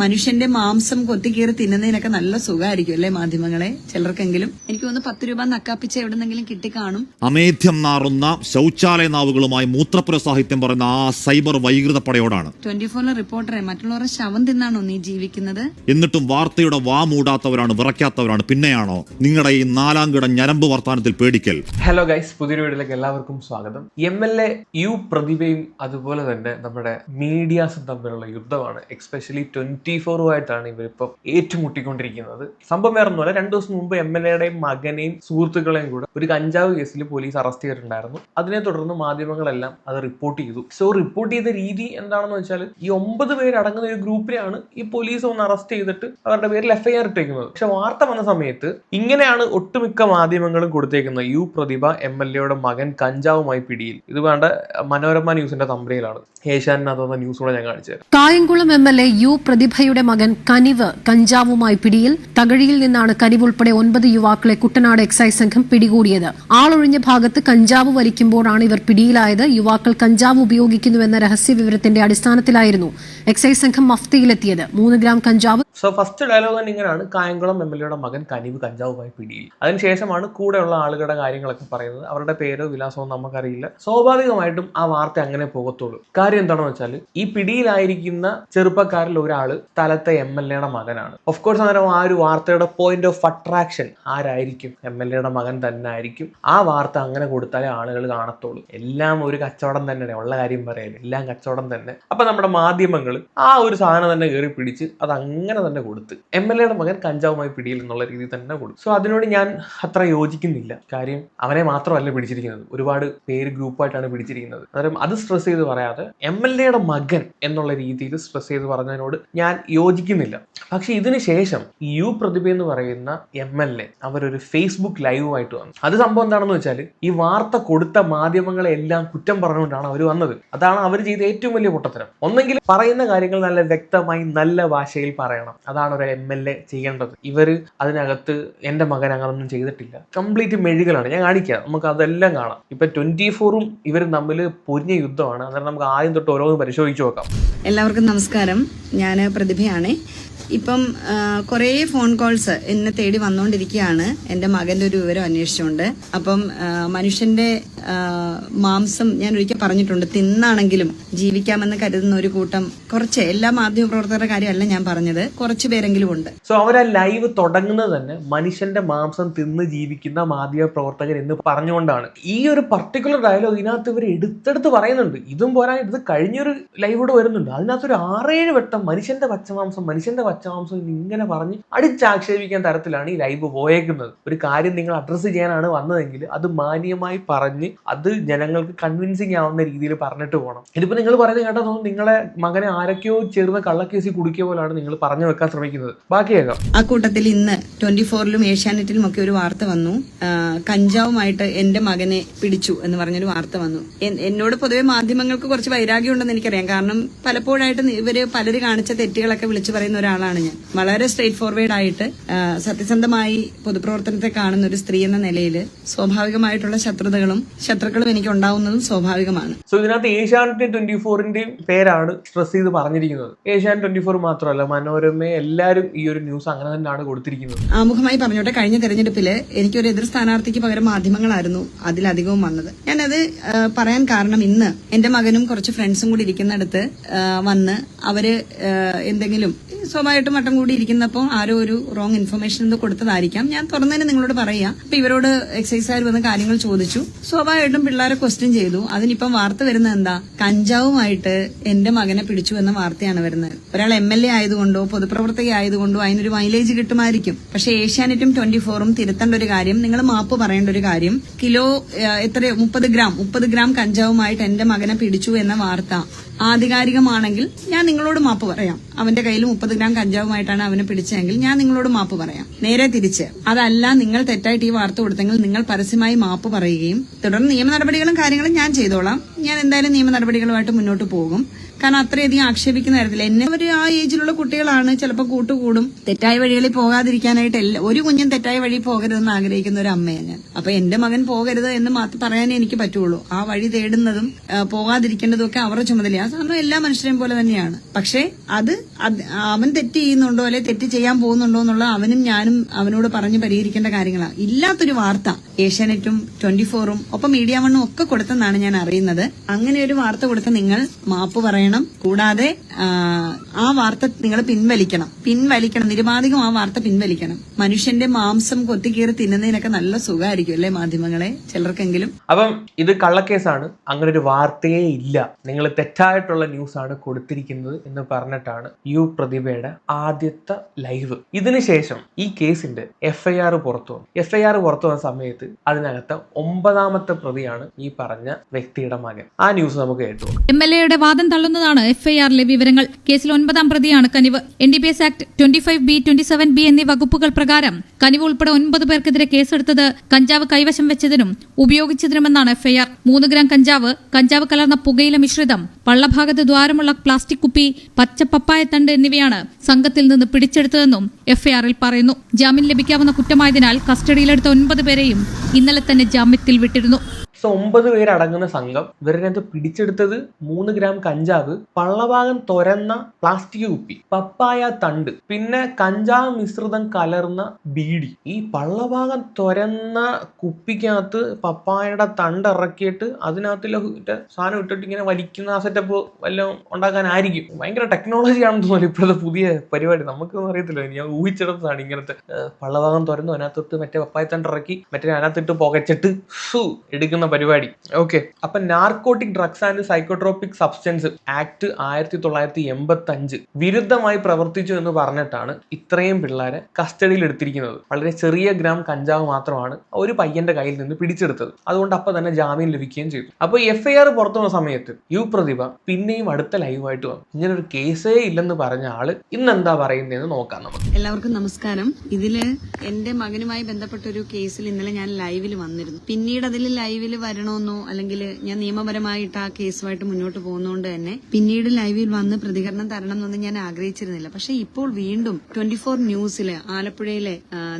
മനുഷ്യന്റെ മാംസം കൊത്തിക്കീറി തിന്നുന്നതിനൊക്കെ നല്ല സുഖമായിരിക്കും അല്ലേ മാധ്യമങ്ങളെ? ചിലർക്കെങ്കിലും. എനിക്ക് തോന്നുന്നു പത്ത് രൂപ നക്കാപ്പിച്ച എവിടെന്നെങ്കിലും കിട്ടിക്കാണും അമേധ്യം നാറുന്ന ശൗചാലയ നാവുകളുമായി മൂത്രപുര സാഹിത്യം പറയുന്ന ആ സൈബർ വൈകൃത പടയോടാണ്. ട്വന്റി ഫോറിലെ റിപ്പോർട്ടറെ മറ്റുള്ളവരുടെ ശവം തിന്നാണോ നീ ജീവിക്കുന്നത്? എന്നിട്ടും വാർത്തയുടെ വാ മൂടാത്തവരാണ് വിറയ്ക്കാത്തവരാണ്. പിന്നെയാണോ നിങ്ങളുടെ ഈ നാലാം കിട ഞരമ്പ് വർത്താനത്തിൽ പേടിക്കൽ? ഹലോ ഗൈസ് പുതിയൊരു വീഡിയോയിലേക്ക് എല്ലാവർക്കും സ്വാഗതം. എം എൽ എ യു പ്രതിഭയും അതുപോലെ തന്നെ നമ്മുടെ മീഡിയാസും തമ്മിലുള്ള യുദ്ധമാണ്. എക്സ്പെഷ്യലി ട്വന്റി ഫോറുമായിട്ടാണ് ഇവരിപ്പം ഏറ്റുമുട്ടിക്കൊണ്ടിരിക്കുന്നത്. സംഭവം വേറെ ഒന്നുമല്ല രണ്ടു ദിവസം മുമ്പ് എം എൽ എയുടെയും മകനെയും സുഹൃത്തുക്കളെയും കൂടെ ഒരു കഞ്ചാവ് കേസിൽ പോലീസ് അറസ്റ്റ് ചെയ്തിട്ടുണ്ടായിരുന്നു. അതിനെ തുടർന്ന് മാധ്യമങ്ങളെല്ലാം അത് റിപ്പോർട്ട് ചെയ്തു. സോ റിപ്പോർട്ട് ചെയ്ത രീതി എന്താണെന്ന് വെച്ചാൽ ഈ ഒമ്പത് പേര് അടങ്ങുന്ന ഒരു ഗ്രൂപ്പിലാണ് ഈ പോലീസ് ഒന്ന് അറസ്റ്റ് ചെയ്തിട്ട് അവരുടെ പേരിൽ എഫ്ഐആർ ഇട്ടേക്കുന്നത്. പക്ഷെ വാർത്ത വന്ന സമയത്ത് ഇങ്ങനെയാണ് ഒട്ടുമിക്ക മാധ്യമങ്ങളും കൊടുത്തേക്കുന്നത്. യു പ്രതിഭ എം എൽ എയുടെ മകൻ കഞ്ചാവുമായി പിടിയിൽ. ഇത് വേണ്ട മനോരമ ന്യൂസിന്റെ തമ്പ്രയിലാണ് ഏഷ്യാനകത്ത് വന്ന ന്യൂസ് കൂടെ ഞാൻ കാണിച്ചത്. Kayamkulam M L A U പ്രതിഭയുടെ മകൻ കനിവ് കഞ്ചാവുമായി പിടിയിൽ തകഴിയിൽ നിന്നാണ് കനിവ് ഉൾപ്പെടെ ഒൻപത് യുവാക്കളെ കുട്ടനാട് എക്സൈസ് സംഘം പിടികൂടിയത്. ആളൊഴിഞ്ഞ ഭാഗത്ത് കഞ്ചാവ് വലിക്കുമ്പോഴാണ് ഇവർ പിടിയിലായത്. യുവാക്കൾ കഞ്ചാവ് ഉപയോഗിക്കുന്നുവെന്ന രഹസ്യ വിവരത്തിന്റെ അടിസ്ഥാനത്തിലായിരുന്നു എക്സൈസ് സംഘം മഫ്തിയിലെത്തിയത്. മൂന്ന് ഗ്രാം കഞ്ചാവ് സോ ഫസ്റ്റ് ഡയലോഗ് തന്നെ ഇങ്ങനെയാണ്. കായംകുളം എം എൽ എയുടെ മകൻ കനിവ് കഞ്ചാവുമായി പിടിയിൽ. അതിനുശേഷമാണ് കൂടെയുള്ള ആളുകളുടെ കാര്യങ്ങളൊക്കെ പറയുന്നത്. അവരുടെ പേരോ വിലാസമോ നമുക്കറിയില്ല. സ്വാഭാവികമായിട്ടും ആ വാർത്ത അങ്ങനെ പോകത്തുള്ളൂ. കാര്യം എന്താണെന്ന് വെച്ചാൽ ഈ പിടിയിലായിരിക്കുന്ന ചെറുപ്പക്കാരിൽ ഒരാൾ സ്ഥലത്തെ എം എൽ എയുടെ മകനാണ്. ഓഫ് കോഴ്സ് അന്നേരം ആ ഒരു വാർത്തയുടെ പോയിന്റ് ഓഫ് അട്രാക്ഷൻ ആരായിരിക്കും? എം എൽ എയുടെ മകൻ തന്നെ ആയിരിക്കും. ആ വാർത്ത അങ്ങനെ കൊടുത്താലേ ആളുകൾ കാണത്തുള്ളൂ. എല്ലാം ഒരു കച്ചവടം തന്നെയാണ്. ഉള്ള കാര്യം പറയാൻ എല്ലാം കച്ചവടം തന്നെ. അപ്പൊ നമ്മുടെ മാധ്യമങ്ങൾ ആ ഒരു സാധനം തന്നെ കയറി പിടിച്ച് അത് അങ്ങനെ തന്നെ കൊടുത്ത് എം എൽ എയുടെ മകൻ കഞ്ചാവുമായി പിടിയിൽ എന്നുള്ള രീതിയിൽ തന്നെ കൊടുത്തു. സോ അതിനോട് ഞാൻ അത്ര യോജിക്കുന്നില്ല. കാര്യം അവനെ മാത്രമല്ല പിടിച്ചിരിക്കുന്നത്. ഒരുപാട് പേര് ഗ്രൂപ്പായിട്ടാണ് പിടിച്ചിരിക്കുന്നത്. അന്നേരം അത് സ്ട്രെസ് ചെയ്ത് പറയാതെ എം എൽ എയുടെ മകൻ എന്നുള്ള രീതിയിൽ സ്ട്രെസ് ചെയ്ത് പറഞ്ഞതിനോട് ഞാൻ യോജിക്കുന്നില്ല. പക്ഷെ ഇതിന് ശേഷം യു പ്രതിഭ എന്ന് പറയുന്ന എം എൽ എ അവരൊരു ഫേസ്ബുക്ക് ലൈവുമായിട്ട് വന്നു. അത് സംഭവം എന്താണെന്ന് വെച്ചാൽ ഈ വാർത്ത കൊടുത്ത മാധ്യമങ്ങളെ എല്ലാം കുറ്റം പറഞ്ഞുകൊണ്ടാണ് അവർ വന്നത്. അതാണ് അവർ ചെയ്ത ഏറ്റവും വലിയ പൊട്ടത്തരം. ഒന്നെങ്കിൽ പറയുന്ന കാര്യങ്ങൾ നല്ല വ്യക്തമായി നല്ല ഭാഷയിൽ പറയണം. അതാണ് ഒരു എം എൽ എ ചെയ്യേണ്ടത്. ഇവർ അതിനകത്ത് എന്റെ മകൻ അങ്ങനൊന്നും ചെയ്തിട്ടില്ല. കംപ്ലീറ്റ് മെഴുകലാണ്. ഞാൻ കാണിക്കാം. നമുക്ക് അതെല്ലാം കാണാം. ഇപ്പൊ ട്വന്റി ഫോറും ഇവർ തമ്മിൽ പൊരിഞ്ഞ യുദ്ധമാണ്. അന്നേരം നമുക്ക് ആദ്യം തൊട്ട് ഓരോന്ന് പരിശോധിച്ചു നോക്കാം. എല്ലാവർക്കും നമസ്കാരം. ഞാൻ പ്രതിഭയാണ്. ഇപ്പം കുറേ ഫോൺ കോൾസ് എന്നെ തേടി വന്നുകൊണ്ടിരിക്കുകയാണ് എന്റെ മകന്റെ ഒരു വിവരം അന്വേഷിച്ചുകൊണ്ട് അപ്പം മനുഷ്യന്റെ മാംസം ഞാൻ ഒരിക്കൽ പറഞ്ഞിട്ടുണ്ട്. തിന്നാണെങ്കിലും ജീവിക്കാമെന്ന് കരുതുന്ന ഒരു കൂട്ടം കുറച്ച് എല്ലാ മാധ്യമപ്രവർത്തകരുടെ കാര്യമല്ല ഞാൻ പറഞ്ഞത്. കുറച്ച് പേരെങ്കിലും ഉണ്ട്. സോ അവർ ആ ലൈവ് തുടങ്ങുന്നത് തന്നെ മനുഷ്യന്റെ മാംസം തിന്ന് ജീവിക്കുന്ന മാധ്യമ പ്രവർത്തകർ എന്ന് പറഞ്ഞുകൊണ്ടാണ്. ഈ ഒരു പർട്ടിക്കുലർ ഡയലോഗ് ഇതിനകത്ത് ഇവർ എടുത്തെടുത്ത് പറയുന്നുണ്ട്. ഇതും പോരാ ഇത് കഴിഞ്ഞൊരു ലൈവോട് വരുന്നുണ്ട്. അതിനകത്ത് ഒരു ആറേഴ് വട്ടം മനുഷ്യന്റെ പച്ചമാംസം മനുഷ്യന്റെ പച്ചമാംസം ഇങ്ങനെ പറഞ്ഞ് അടിച്ചാക്ഷേപിക്കാൻ തരത്തിലാണ് ഈ ലൈവ് പോയേക്കുന്നത്. ഒരു കാര്യം നിങ്ങൾ അഡ്രസ്സ് ചെയ്യാനാണ് വന്നതെങ്കിൽ അത് മാന്യമായി പറഞ്ഞ് അത് ജനങ്ങൾക്ക് കൺവിൻസിങ് ആവുന്ന രീതിയിൽ പറഞ്ഞിട്ട് പോകണം. ഇതിപ്പോൾ നിങ്ങൾ പറയുന്നത് കേട്ടാൽ തോന്നുന്നു നിങ്ങളെ മകനെ ആരൊക്കെയോ ചേർന്ന് കള്ളക്കേസി കുടിക്കിയ പോലാണ് നിങ്ങൾ പറഞ്ഞു വെക്കാൻ ശ്രമിക്കുന്നത്. ബാക്കിയേക്കാം ആ കൂട്ടത്തിൽ ഇന്ന് ട്വന്റി ഫോറിലും ഏഷ്യാനെറ്റിലും ഒക്കെ ഒരു വാർത്ത വന്നു. കഞ്ചാവുമായിട്ട് എന്റെ മകനെ പിടിച്ചു എന്ന് പറഞ്ഞൊരു വാർത്ത വന്നു. എന്നോട് പൊതുവെ മാധ്യമങ്ങൾക്ക് കുറച്ച് വൈരാഗ്യം ഉണ്ടെന്ന് എനിക്കറിയാം. കാരണം പലപ്പോഴായിട്ട് ഇവർ പലര് കാണിച്ച തെറ്റുകളൊക്കെ വിളിച്ചു പറയുന്ന ഒരാളാണ് ഞാൻ. വളരെ സ്ട്രേറ്റ് ഫോർവേഡ് ആയിട്ട് സത്യസന്ധമായി പൊതുപ്രവർത്തനത്തെ കാണുന്ന ഒരു സ്ത്രീ എന്ന നിലയിൽ സ്വാഭാവികമായിട്ടുള്ള ശത്രുതകളും ശത്രുക്കളും എനിക്ക് ഉണ്ടാവുന്നതും സ്വാഭാവികമാണ്. സോ ഇതിനകത്ത് ഏഷ്യാനെറ്റ് ട്വന്റി ഫോറിന്റെയും പേരാണ് സ്ട്രെസ് ചെയ്ത് പറഞ്ഞിരിക്കുന്നത്. ഏഷ്യാനെറ്റ് ട്വന്റി ഫോർ മാത്രമല്ല മനോരമ എല്ലാവരും ഈ ഒരു ന്യൂസ് അങ്ങനെ തന്നെയാണ് കൊടുത്തിരിക്കുന്നത്. ആമുഖമായി പറഞ്ഞോട്ടെ കഴിഞ്ഞ തെരഞ്ഞെടുപ്പിൽ എനിക്കൊരു എതിർ സ്ഥാനാർത്ഥിക്ക് പകരം മാധ്യമങ്ങളായിരുന്നു അതിലധികവും വന്നത്. ഞാനത് പറയാൻ കാരണം ഇന്ന് എന്റെ മകനും കുറച്ച് ഫ്രണ്ട്സും കൂടി ഇരിക്കുന്നിടത്ത് വന്ന് അവർ എന്തെങ്കിലും എന്തെങ്കിലും സ്വാഭാവികമായിട്ടും വട്ടം കൂടി ഇരിക്കുന്നപ്പോൾ ആരോ ഒരു റോങ് ഇൻഫർമേഷൻ എന്തോ കൊടുത്തതായിരിക്കാം. ഞാൻ തുറന്നതിന് നിങ്ങളോട് പറയാം. അപ്പൊ ഇവരോട് എക്സൈസുകാർ വന്ന് കാര്യങ്ങൾ ചോദിച്ചു. സ്വാഭാവികമായിട്ടും പിള്ളേരെ ക്വസ്റ്റ്യൻ ചെയ്തു. അതിനിപ്പം വാർത്ത വരുന്നത് എന്താ? കഞ്ചാവുമായിട്ട് എന്റെ മകനെ പിടിച്ചു എന്ന വാർത്തയാണ് വരുന്നത്. ഒരാൾ എം എൽ എ ആയതുകൊണ്ടോ പൊതുപ്രവർത്തക ആയതുകൊണ്ടോ അതിനൊരു മൈലേജ് കിട്ടുമായിരിക്കും. പക്ഷെ ഏഷ്യാനെറ്റും ട്വന്റി ഫോറും തിരുത്തേണ്ട ഒരു കാര്യം നിങ്ങൾ മാപ്പ് പറയേണ്ട ഒരു കാര്യം കിലോ എത്ര മുപ്പത് ഗ്രാം മുപ്പത് ഗ്രാം കഞ്ചാവുമായിട്ട് എന്റെ മകനെ പിടിച്ചു എന്ന വാർത്ത. ആധികാരികമാണെങ്കിൽ ഞാൻ നിങ്ങളോട് മാപ്പ് പറയാം. അവന്റെ കയ്യിൽ മുപ്പത് ഗ്രാം കഞ്ചാവുമായിട്ടാണ് അവനെ പിടിച്ചതെങ്കിൽ ഞാൻ നിങ്ങളോട് മാപ്പ് പറയാം. നേരെ തിരിച്ച്. അതല്ല നിങ്ങൾ തെറ്റായിട്ട് ഈ വാർത്ത കൊടുത്തെങ്കിൽ നിങ്ങൾ പരസ്യമായി മാപ്പ് പറയുകയും തുടർന്ന് നിയമ നടപടികളും കാര്യങ്ങളും ഞാൻ ചെയ്തോളാം. ഞാൻ എന്തായാലും നിയമ നടപടികളുമായിട്ട് മുന്നോട്ട് പോകും. കാരണം അത്രയധികം ആക്ഷേപിക്കുന്നതായിരുന്നില്ല എന്നെ ഒരു ആ ഏജിലുള്ള കുട്ടികളാണ് ചിലപ്പോൾ കൂട്ടുകൂടും. തെറ്റായ വഴികളിൽ പോകാതിരിക്കാനായിട്ട് എല്ലാ ഒരു കുഞ്ഞും തെറ്റായ വഴി പോകരുതെന്ന് ആഗ്രഹിക്കുന്ന ഒരു അമ്മയാണ് ഞാൻ. അപ്പൊ എന്റെ മകൻ പോകരുത് എന്ന് മാത്രം പറയാനേ എനിക്ക് പറ്റുള്ളൂ. ആ വഴി തേടുന്നതും പോകാതിരിക്കേണ്ടതും ഒക്കെ അവരുടെ ചുമതലയാണ് സാധാരണ എല്ലാ മനുഷ്യരെയും പോലെ തന്നെയാണ്. പക്ഷേ അത് അത് അവൻ തെറ്റ് ചെയ്യുന്നുണ്ടോ അല്ലെ തെറ്റ് ചെയ്യാൻ പോകുന്നുണ്ടോ എന്നുള്ള അവനും ഞാനും അവനോട് പറഞ്ഞ് പരിഹരിക്കേണ്ട കാര്യങ്ങളാണ് ഇല്ലാത്തൊരു വാർത്ത ഏഷ്യാനെറ്റും ട്വന്റി ഫോറും ഒപ്പം മീഡിയ വണ്ണും ഒക്കെ കൊടുത്തെന്നാണ് ഞാൻ അറിയുന്നത്. അങ്ങനെ ഒരു വാർത്ത കൊടുത്ത് നിങ്ങൾ മാപ്പ് പറയണം. കൂടാതെ ആ, വാർത്ത നിങ്ങൾ പിൻവലിക്കണം. പിൻവലിക്കണം. നിരുപാധികം ആ വാർത്ത പിൻവലിക്കണം. മനുഷ്യന്റെ മാംസം കൊത്തിക്കീറി തിന്നുന്നതിനൊക്കെ നല്ല സുഖമായിരിക്കും അല്ലേ മാധ്യമങ്ങളെ? ചിലർക്കെങ്കിലും. അപ്പം ഇത് കള്ളക്കേസാണ്. അങ്ങനെ ഒരു വാർത്തയേ ഇല്ല. നിങ്ങൾ തെറ്റായിട്ടുള്ള ന്യൂസ് ആണ് കൊടുത്തിരിക്കുന്നത് എന്ന് പറഞ്ഞിട്ടാണ് യു പ്രതിഭയുടെ ആദ്യത്തെ ലൈവ്. ഇതിനുശേഷം ഈ കേസിന്റെ എഫ് ഐ ആർ പുറത്തു വന്നു. എഫ് ഐ ആർ പുറത്തു വന്ന സമയത്ത് അതിനകത്ത് ഒമ്പതാമത്തെ പ്രതിയാണ് ഈ പറഞ്ഞ വ്യക്തിയുടെ മകൻ. ആ ന്യൂസ് നമുക്ക് കേട്ടു. എം എൽ എയുടെ വാദം തള്ളുന്നതാണ് എഫ്ഐആറിലെ വിവരങ്ങൾ. കേസിൽ ഒൻപതാം പ്രതിയാണ് Kaniv. N D P S act twenty five B twenty seven B എന്നീ വകുപ്പുകൾ പ്രകാരം കനിവ് ഉൾപ്പെടെ ഒൻപത് പേർക്കെതിരെ കേസെടുത്തത് കഞ്ചാവ് കൈവശം വെച്ചതിനും ഉപയോഗിച്ചതിനുമെന്നാണ് എഫ്ഐആർ മൂന്ന് ഗ്രാം കഞ്ചാവ് കഞ്ചാവ് കലർന്ന പുകയില മിശ്രിതം പള്ളഭാഗത്ത് ദ്വാരമുള്ള പ്ലാസ്റ്റിക് കുപ്പി പച്ച പപ്പായ തണ്ട് എന്നിവയാണ് സംഘത്തിൽ നിന്ന് പിടിച്ചെടുത്തതെന്നും എഫ്ഐആറിൽ പറയുന്നു. ജാമ്യം ലഭിക്കാവുന്ന കുറ്റമായതിനാൽ കസ്റ്റഡിയിലെടുത്ത ഒൻപത് പേരെയും ഇന്നലെ തന്നെ ജാമ്യത്തിൽ വിട്ടിരുന്നു. സോ ഒമ്പത് പേരടങ്ങുന്ന സംഘം. ഇവരിനകത്ത് പിടിച്ചെടുത്തത് മൂന്ന് ഗ്രാം കഞ്ചാവ് പള്ളഭാഗം തുരന്ന പ്ലാസ്റ്റിക് കുപ്പി പപ്പായ തണ്ട് പിന്നെ കഞ്ചാവ് മിശ്രിതം കലർന്ന ബീഡി. ഈ പള്ളഭാഗം തുരന്ന കുപ്പിക്കകത്ത് പപ്പായയുടെ തണ്ട് ഇറക്കിയിട്ട് അതിനകത്തുള്ള മറ്റേ സാധനം ഇട്ടിട്ട് ഇങ്ങനെ വലിക്കുന്ന ആ സെറ്റപ്പ് വല്ലതും ഉണ്ടാക്കാനായിരിക്കും. ഭയങ്കര ടെക്നോളജി ആണെന്ന് തോന്നുന്നു ഇപ്പോഴത്തെ പുതിയ പരിപാടി. നമുക്കൊന്നും അറിയത്തില്ല. ഞാൻ ഊഹിച്ചെടുത്തതാണ് ഇങ്ങനത്തെ പള്ളഭാഗം തുരന്നു അതിനകത്തൊട്ട് മറ്റേ പപ്പായ തണ്ട് ഇറക്കി മറ്റേ അതിനകത്തിട്ട് പുകച്ചിട്ട് എടുക്കുന്ന പരിപാടി. ഓക്കെ അപ്പൊ narcotic drugs and psychotropic substance act ആയിരത്തി തൊള്ളായിരത്തി എൺപത്തി അഞ്ച് വിരുദ്ധമായി പ്രവർത്തിച്ചു എന്ന് പറഞ്ഞിട്ടാണ് ഇത്രയും പിള്ളേരെ കസ്റ്റഡിയിൽ എടുത്തിരിക്കുന്നത്. വളരെ ചെറിയ ഗ്രാം കഞ്ചാവ് മാത്രമാണ് ഒരു പയ്യന്റെ കയ്യിൽ നിന്ന് പിടിച്ചെടുത്തത്. അതുകൊണ്ട് അപ്പൊ തന്നെ ജാമ്യം ലഭിക്കുകയും ചെയ്തു. അപ്പൊ എഫ് ഐ ആർ പുറത്തു വന്ന സമയത്ത് യു പ്രതിഭ പിന്നെയും അടുത്ത ലൈവായിട്ട് വന്നു. ഇങ്ങനെ ഒരു കേസേ ഇല്ലെന്ന് പറഞ്ഞ ആൾ ഇന്ന് എന്താ പറയുന്നതെന്ന് നോക്കാം നമുക്ക്. എല്ലാവർക്കും നമസ്കാരം. ഇതിൽ എന്റെ മകനുമായി ബന്ധപ്പെട്ട ഒരു കേസിൽ ഇന്നലെ ഞാൻ ലൈവിൽ വന്നിരുന്നു. പിന്നീട് അതിൽ ലൈവിൽ വരണമെന്നോ അല്ലെങ്കിൽ ഞാൻ നിയമപരമായിട്ട് ആ കേസുമായിട്ട് മുന്നോട്ട് പോകുന്നതുകൊണ്ട് തന്നെ പിന്നീട് ലൈവിൽ വന്ന് പ്രതികരണം തരണം എന്നൊന്നും ഞാൻ ആഗ്രഹിച്ചിരുന്നില്ല. പക്ഷെ ഇപ്പോൾ വീണ്ടും ട്വന്റി ഫോർ ന്യൂസിലെ ആലപ്പുഴയിലെ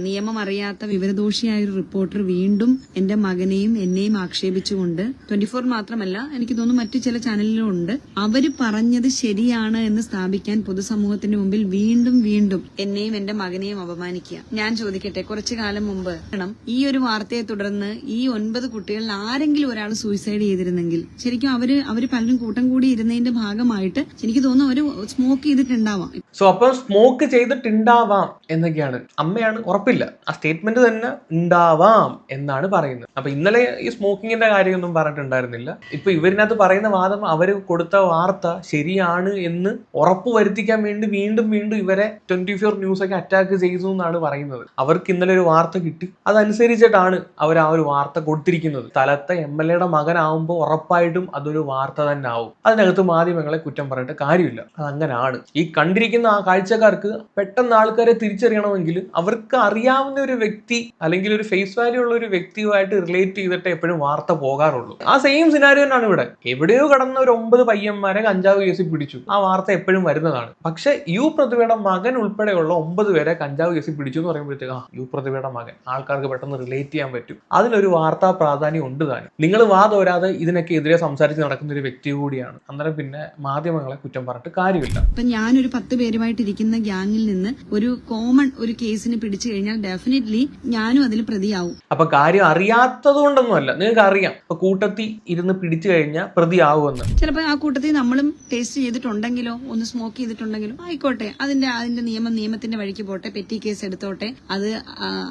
നിയമം അറിയാത്ത വിവരദോഷിയായ ഒരു റിപ്പോർട്ടർ വീണ്ടും എന്റെ മകനെയും എന്നെയും ആക്ഷേപിച്ചുകൊണ്ട് ട്വന്റി ഫോർ മാത്രമല്ല എനിക്ക് തോന്നുന്നു മറ്റു ചില ചാനലിലും ഉണ്ട് അവർ പറഞ്ഞത് ശരിയാണ് എന്ന് സ്ഥാപിക്കാൻ പൊതുസമൂഹത്തിന്റെ മുമ്പിൽ വീണ്ടും വീണ്ടും എന്നെയും എന്റെ മകനെയും അപമാനിക്കുക. ഞാൻ ചോദിക്കട്ടെ കുറച്ചു കാലം മുമ്പ് ഈ ഒരു വാർത്തയെ തുടർന്ന് ഈ ഒൻപത് കുട്ടികളിൽ ആരെങ്കിലും ഒരാൾ സൂയിസൈഡ് ചെയ്തിരുന്നെങ്കിൽ ശരിക്കും അവർ അവർ പലരും കൂട്ടം കൂടി ഇരുന്നതിന്റെ ഭാഗമായിട്ട് എനിക്ക് തോന്നുന്നു അവർ സ്മോക്ക് ചെയ്തിട്ടുണ്ടാവാം. സോ അപ്പം സ്മോക്ക് ചെയ്തിട്ടുണ്ടാവാം എന്നൊക്കെയാണ്. അമ്മയാണ് ഉറപ്പില്ല. ആ സ്റ്റേറ്റ്മെന്റ് തന്നെ ഉണ്ടാവാം എന്നാണ് പറയുന്നത്. അപ്പൊ ഇന്നലെ ഈ സ്മോക്കിങ്ങിന്റെ കാര്യമൊന്നും പറഞ്ഞിട്ടുണ്ടായിരുന്നില്ല. ഇപ്പൊ ഇവരിനകത്ത് പറയുന്ന വാദം അവർ കൊടുത്ത വാർത്ത ശരിയാണ് എന്ന് ഉറപ്പ് വരുത്തിക്കാൻ വേണ്ടി വീണ്ടും വീണ്ടും ഇവരെ ട്വന്റി ഫോർ ന്യൂസ് ഒക്കെ അറ്റാക്ക് ചെയ്തു എന്നാണ് പറയുന്നത്. അവർക്ക് ഇന്നലെ ഒരു വാർത്ത കിട്ടി. അതനുസരിച്ചിട്ടാണ് അവർ ആ ഒരു വാർത്ത കൊടുത്തിരിക്കുന്നത്. സ്ഥലത്തെ എം എൽ എയുടെ മകനാവുമ്പോൾ ഉറപ്പായിട്ടും അതൊരു വാർത്ത തന്നെ ആവും അതിനകത്ത് മാധ്യമങ്ങളെ കുറ്റം പറഞ്ഞിട്ട് കാര്യമില്ല. അതങ്ങനാണ്. ഈ കണ്ടിരിക്കുന്ന ആ കാഴ്ചക്കാർക്ക് പെട്ടെന്ന് ആൾക്കാരെ തിരിച്ചറിയണമെങ്കിൽ അവർക്ക് അറിയാവുന്ന ഒരു വ്യക്തി അല്ലെങ്കിൽ ഒരു ഫേസ് വാല്യൂ ഉള്ള ഒരു വ്യക്തിയുമായിട്ട് റിലേറ്റ് ചെയ്തിട്ട് എപ്പോഴും വാർത്ത പോകാറുള്ളൂ. ആ സെയിം സിനാരിയോ തന്നെയാണ് ഇവിടെ. എവിടെയോ കടന്ന ഒരു ഒമ്പത് പയ്യന്മാരെ കഞ്ചാവ് കേസിൽ പിടിച്ചു. ആ വാർത്ത എപ്പോഴും വരുന്നതാണ്. പക്ഷെ യു പ്രതിഭയുടെ മകൻ ഉൾപ്പെടെയുള്ള ഒമ്പത് പേരെ കഞ്ചാവ് കേസിൽ പിടിച്ചു എന്ന് പറയുമ്പോഴത്തേക്ക് ആ യു പ്രതിഭയുടെ മകൻ. ആൾക്കാർക്ക് പെട്ടെന്ന് റിലേറ്റ് ചെയ്യാൻ പറ്റും. അതിലൊരു വാർത്താ പ്രാധാന്യം ഉണ്ട് താനും നിങ്ങൾ വാതോരാതെ ഇതിനൊക്കെ എതിരെ സംസാരിച്ച് നടക്കുന്ന ഒരു വ്യക്തി കൂടിയാണ്. അന്നേരം പിന്നെ മാധ്യമങ്ങളെ കുറ്റം പറഞ്ഞിട്ട് കാര്യമില്ല. ഇപ്പൊ ഞാനൊരു പത്ത് പേരുമായിട്ട് ഇരിക്കുന്ന ഗ്യാങ്ങിൽ നിന്ന് ഒരു കോമൺ ഒരു കേസിന് പിടിച്ചു കഴിഞ്ഞാൽ ഡെഫിനറ്റ്ലി ഞാനും അതിൽ പ്രതിയാവും. അപ്പൊ കാര്യം അറിയാത്തത് കൊണ്ടൊന്നുമല്ല നിങ്ങൾക്ക് അറിയാം ഇപ്പൊ കൂട്ടത്തിൽ ഇരുന്ന് പിടിച്ചു കഴിഞ്ഞാൽ പ്രതിയാവുമെന്ന്. ചിലപ്പോൾ ആ കൂട്ടത്തിൽ നമ്മളും ടേസ്റ്റ് ചെയ്തിട്ടുണ്ടെങ്കിലോ ഒന്ന് സ്മോക്ക് ചെയ്തിട്ടുണ്ടെങ്കിലോ ആയിക്കോട്ടെ അതിന്റെ അതിന്റെ നിയമം നിയമത്തിന്റെ വഴിക്ക് പോട്ടെ പെറ്റി കേസ് എടുത്തോട്ടെ അത്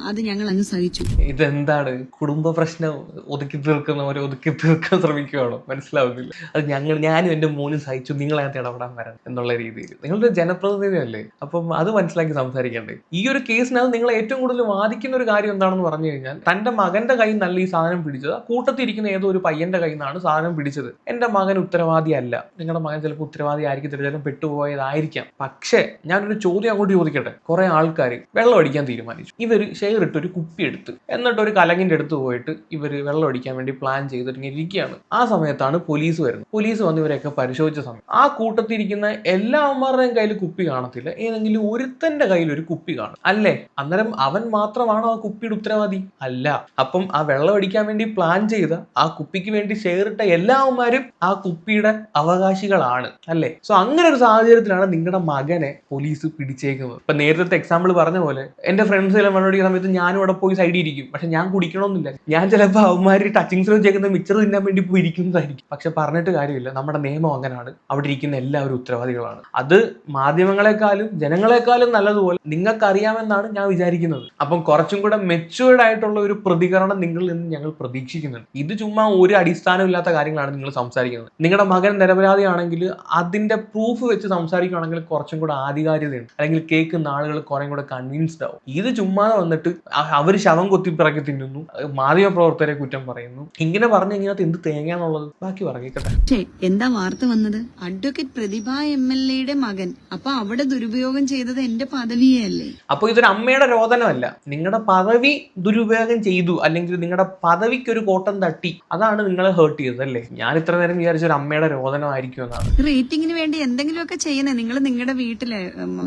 അത് ഞങ്ങൾ അങ്ങ് സഹിച്ചു ഇതെന്താണ്? കുടുംബ പ്രശ്നം ഒതുക്കി തീർക്കുന്നവരെ ഒതുക്കി തീർക്കാൻ ശ്രമിക്കുകയാണോ മനസ്സിലാവുന്നില്ല. അത് ഞങ്ങൾ ഞാനും എന്റെ മോനും സഹിച്ചു നിങ്ങളതിനകത്ത് ഇടപെടാൻ വരണം എന്നുള്ള രീതിയിൽ. നിങ്ങളുടെ ജനപ്രതിനിധിയല്ലേ? അപ്പം അത് മനസ്സിലാക്കി സംസാരിക്കേണ്ടേ? ഈ ഒരു കേസിനകത്ത് നിങ്ങൾ ഏറ്റവും കൂടുതൽ വാദിക്കുന്ന ഒരു കാര്യം എന്താണെന്ന് പറഞ്ഞു കഴിഞ്ഞാൽ തന്റെ മകന്റെ കയ്യിൽ നല്ല ഈ സാധനം പിടിച്ചത്. ഇരിക്കുന്ന ഏതോ ഒരു പയ്യന്റെ കയ്യിൽ നിന്നാണ് സാധനം പിടിച്ചത്. എന്റെ മകൻ ഉത്തരവാദി അല്ല. നിങ്ങളുടെ മകൻ ചിലപ്പോൾ ഉത്തരവാദി ആയിരിക്കും ചിലപ്പോൾ പെട്ടുപോയതായിരിക്കാം. പക്ഷേ ഞാനൊരു ചോദ്യം അങ്ങോട്ട് ചോദിക്കട്ടെ? കുറെ ആൾക്കാർ വെള്ളം അടിക്കാൻ തീരുമാനിച്ചു. ഇവർ ഷെയർ ഇട്ട് ഒരു കുപ്പി എടുത്ത് എന്നിട്ട് ഒരു കലങ്ങിന്റെ അടുത്ത് പോയിട്ട് ഇവർ വെള്ളം അടിക്കാൻ വേണ്ടി പ്ലാൻ ചെയ്തിട്ടിരിക്കുകയാണ് ആ സമയത്താണ് പോലീസ് വരുന്നത്. പോലീസ് വന്ന് ഇവരെയൊക്കെ പരിശോധിച്ച സമയം. ആ കൂട്ടത്തിരിക്കുന്ന എല്ലാ അമ്മമാരുടെയും കയ്യിൽ കുപ്പി കാണത്തില്ല. ഏതെങ്കിലും ഒരുത്തന്റെ കയ്യിൽ ഒരു കുപ്പി കാണും. അല്ലേ? അന്നേരം അവൻ മാത്രമാണോ ആ കുപ്പിയുടെ ഉത്തരവാദി? അല്ല. അപ്പം ആ വെള്ളം അടിക്കാൻ വേണ്ടി പ്ലാൻ ചെയ്ത ആ കുപ്പിക്ക് വേണ്ടി ഷെയർ ഇട്ട എല്ലാ അമ്മമാരും ആ കുപ്പിയുടെ അവകാശികളാണ്. അല്ലേ? സോ അങ്ങനെ ഒരു സാഹചര്യത്തിലാണ് നിങ്ങളുടെ മകനെ പോലീസ് പിടിച്ചേക്കുന്നത്. ഇപ്പൊ നേരത്തെ എക്സാമ്പിൾ പറഞ്ഞ പോലെ എന്റെ ഫ്രണ്ട്സ് എല്ലാം വെള്ളം അടിക്കുന്ന സമയത്ത് ഞാനും അവിടെ പോയി സൈഡിൽ ഇരിക്കും. പക്ഷെ ഞാൻ കുടിക്കണമെന്നില്ല. ഞാൻ ചിലപ്പോൾ അവന്മാർ ടച്ചിങ്സിൽ ചെയ്യുന്ന മിച്ചർ തിന്നാൻ വേണ്ടി പോയി ഇരിക്കുന്നതായിരിക്കും പക്ഷെ പറഞ്ഞിട്ട് കാര്യമില്ല. നമ്മുടെ നിയമം അങ്ങനെയാണ് അവിടെ ഇരിക്കുന്ന എല്ലാവരും ഉത്തരവാദികളാണ്. അത് മാധ്യമങ്ങളെക്കാളും ജനങ്ങളെക്കാളും നല്ലതുപോലെ നിങ്ങൾക്കറിയാമെന്നാണ് ഞാൻ വിചാരിക്കുന്നത്. അപ്പം കുറച്ചും കൂടെ മെച്ചുവേർഡ് ആയിട്ടുള്ള ഒരു പ്രതികരണം നിങ്ങളിൽ നിന്ന് ഞങ്ങൾ പ്രതീക്ഷിക്കുന്നുണ്ട്. ഇത് ചുമ്മാ ഒരു അടിസ്ഥാനമില്ലാത്ത കാര്യങ്ങളാണ് നിങ്ങൾ സംസാരിക്കുന്നത്. നിങ്ങളുടെ മകൻ നിരപരാധിയാണെങ്കിൽ അതിന്റെ പ്രൂഫ് വെച്ച് സംസാരിക്കുകയാണെങ്കിൽ കുറച്ചും കൂടെ ആധികാരികതയുണ്ട്. അല്ലെങ്കിൽ കേൾക്കുന്ന ആളുകൾ കുറെ കൂടെ കൺവിൻസ്ഡ് ആവും. ഇത് ചുമ്മാതെ വന്നിട്ട് അവർ ശവം കൊത്തിപ്പിറക്കി തിന്നുന്നു. മാധ്യമ പ്രവർത്തകരെ കുറ്റം പറയുന്നു. ഇങ്ങനെ പറഞ്ഞ ഇതിനകത്ത് എന്ത് തേങ്ങാന്നുള്ളത് ബാക്കി പറയിക്കട്ടെ. പക്ഷേ എന്താ വാർത്ത വന്നത്? അഡ്വക്കേറ്റ് പ്രതിഭ എം എൽ എയുടെ മകൻ. അപ്പൊ അവിടെ ദുരുപയോഗം ചെയ്തത് എന്റെ പദവിയെ അല്ലേ? അപ്പൊ ഇതൊരു അമ്മയുടെ രോദനമല്ല. നിങ്ങളുടെ പദവി ദുരുപയോഗം ചെയ്തു. അല്ലെങ്കിൽ നിങ്ങളുടെ പദവിക്ക് ഒരു കോട്ടം തട്ടി. അതാണ് നിങ്ങളെ ഹേർട്ട് ചെയ്തത് അല്ലേ? ഞാൻ ഇത്ര നേരം വിചാരിച്ച ഒരു അമ്മയുടെ രോദനമായിരിക്കും എന്നാണ്. റേറ്റിംഗിന് വേണ്ടി എന്തെങ്കിലുമൊക്കെ ചെയ്യണേ നിങ്ങൾ നിങ്ങളുടെ വീട്ടിലെ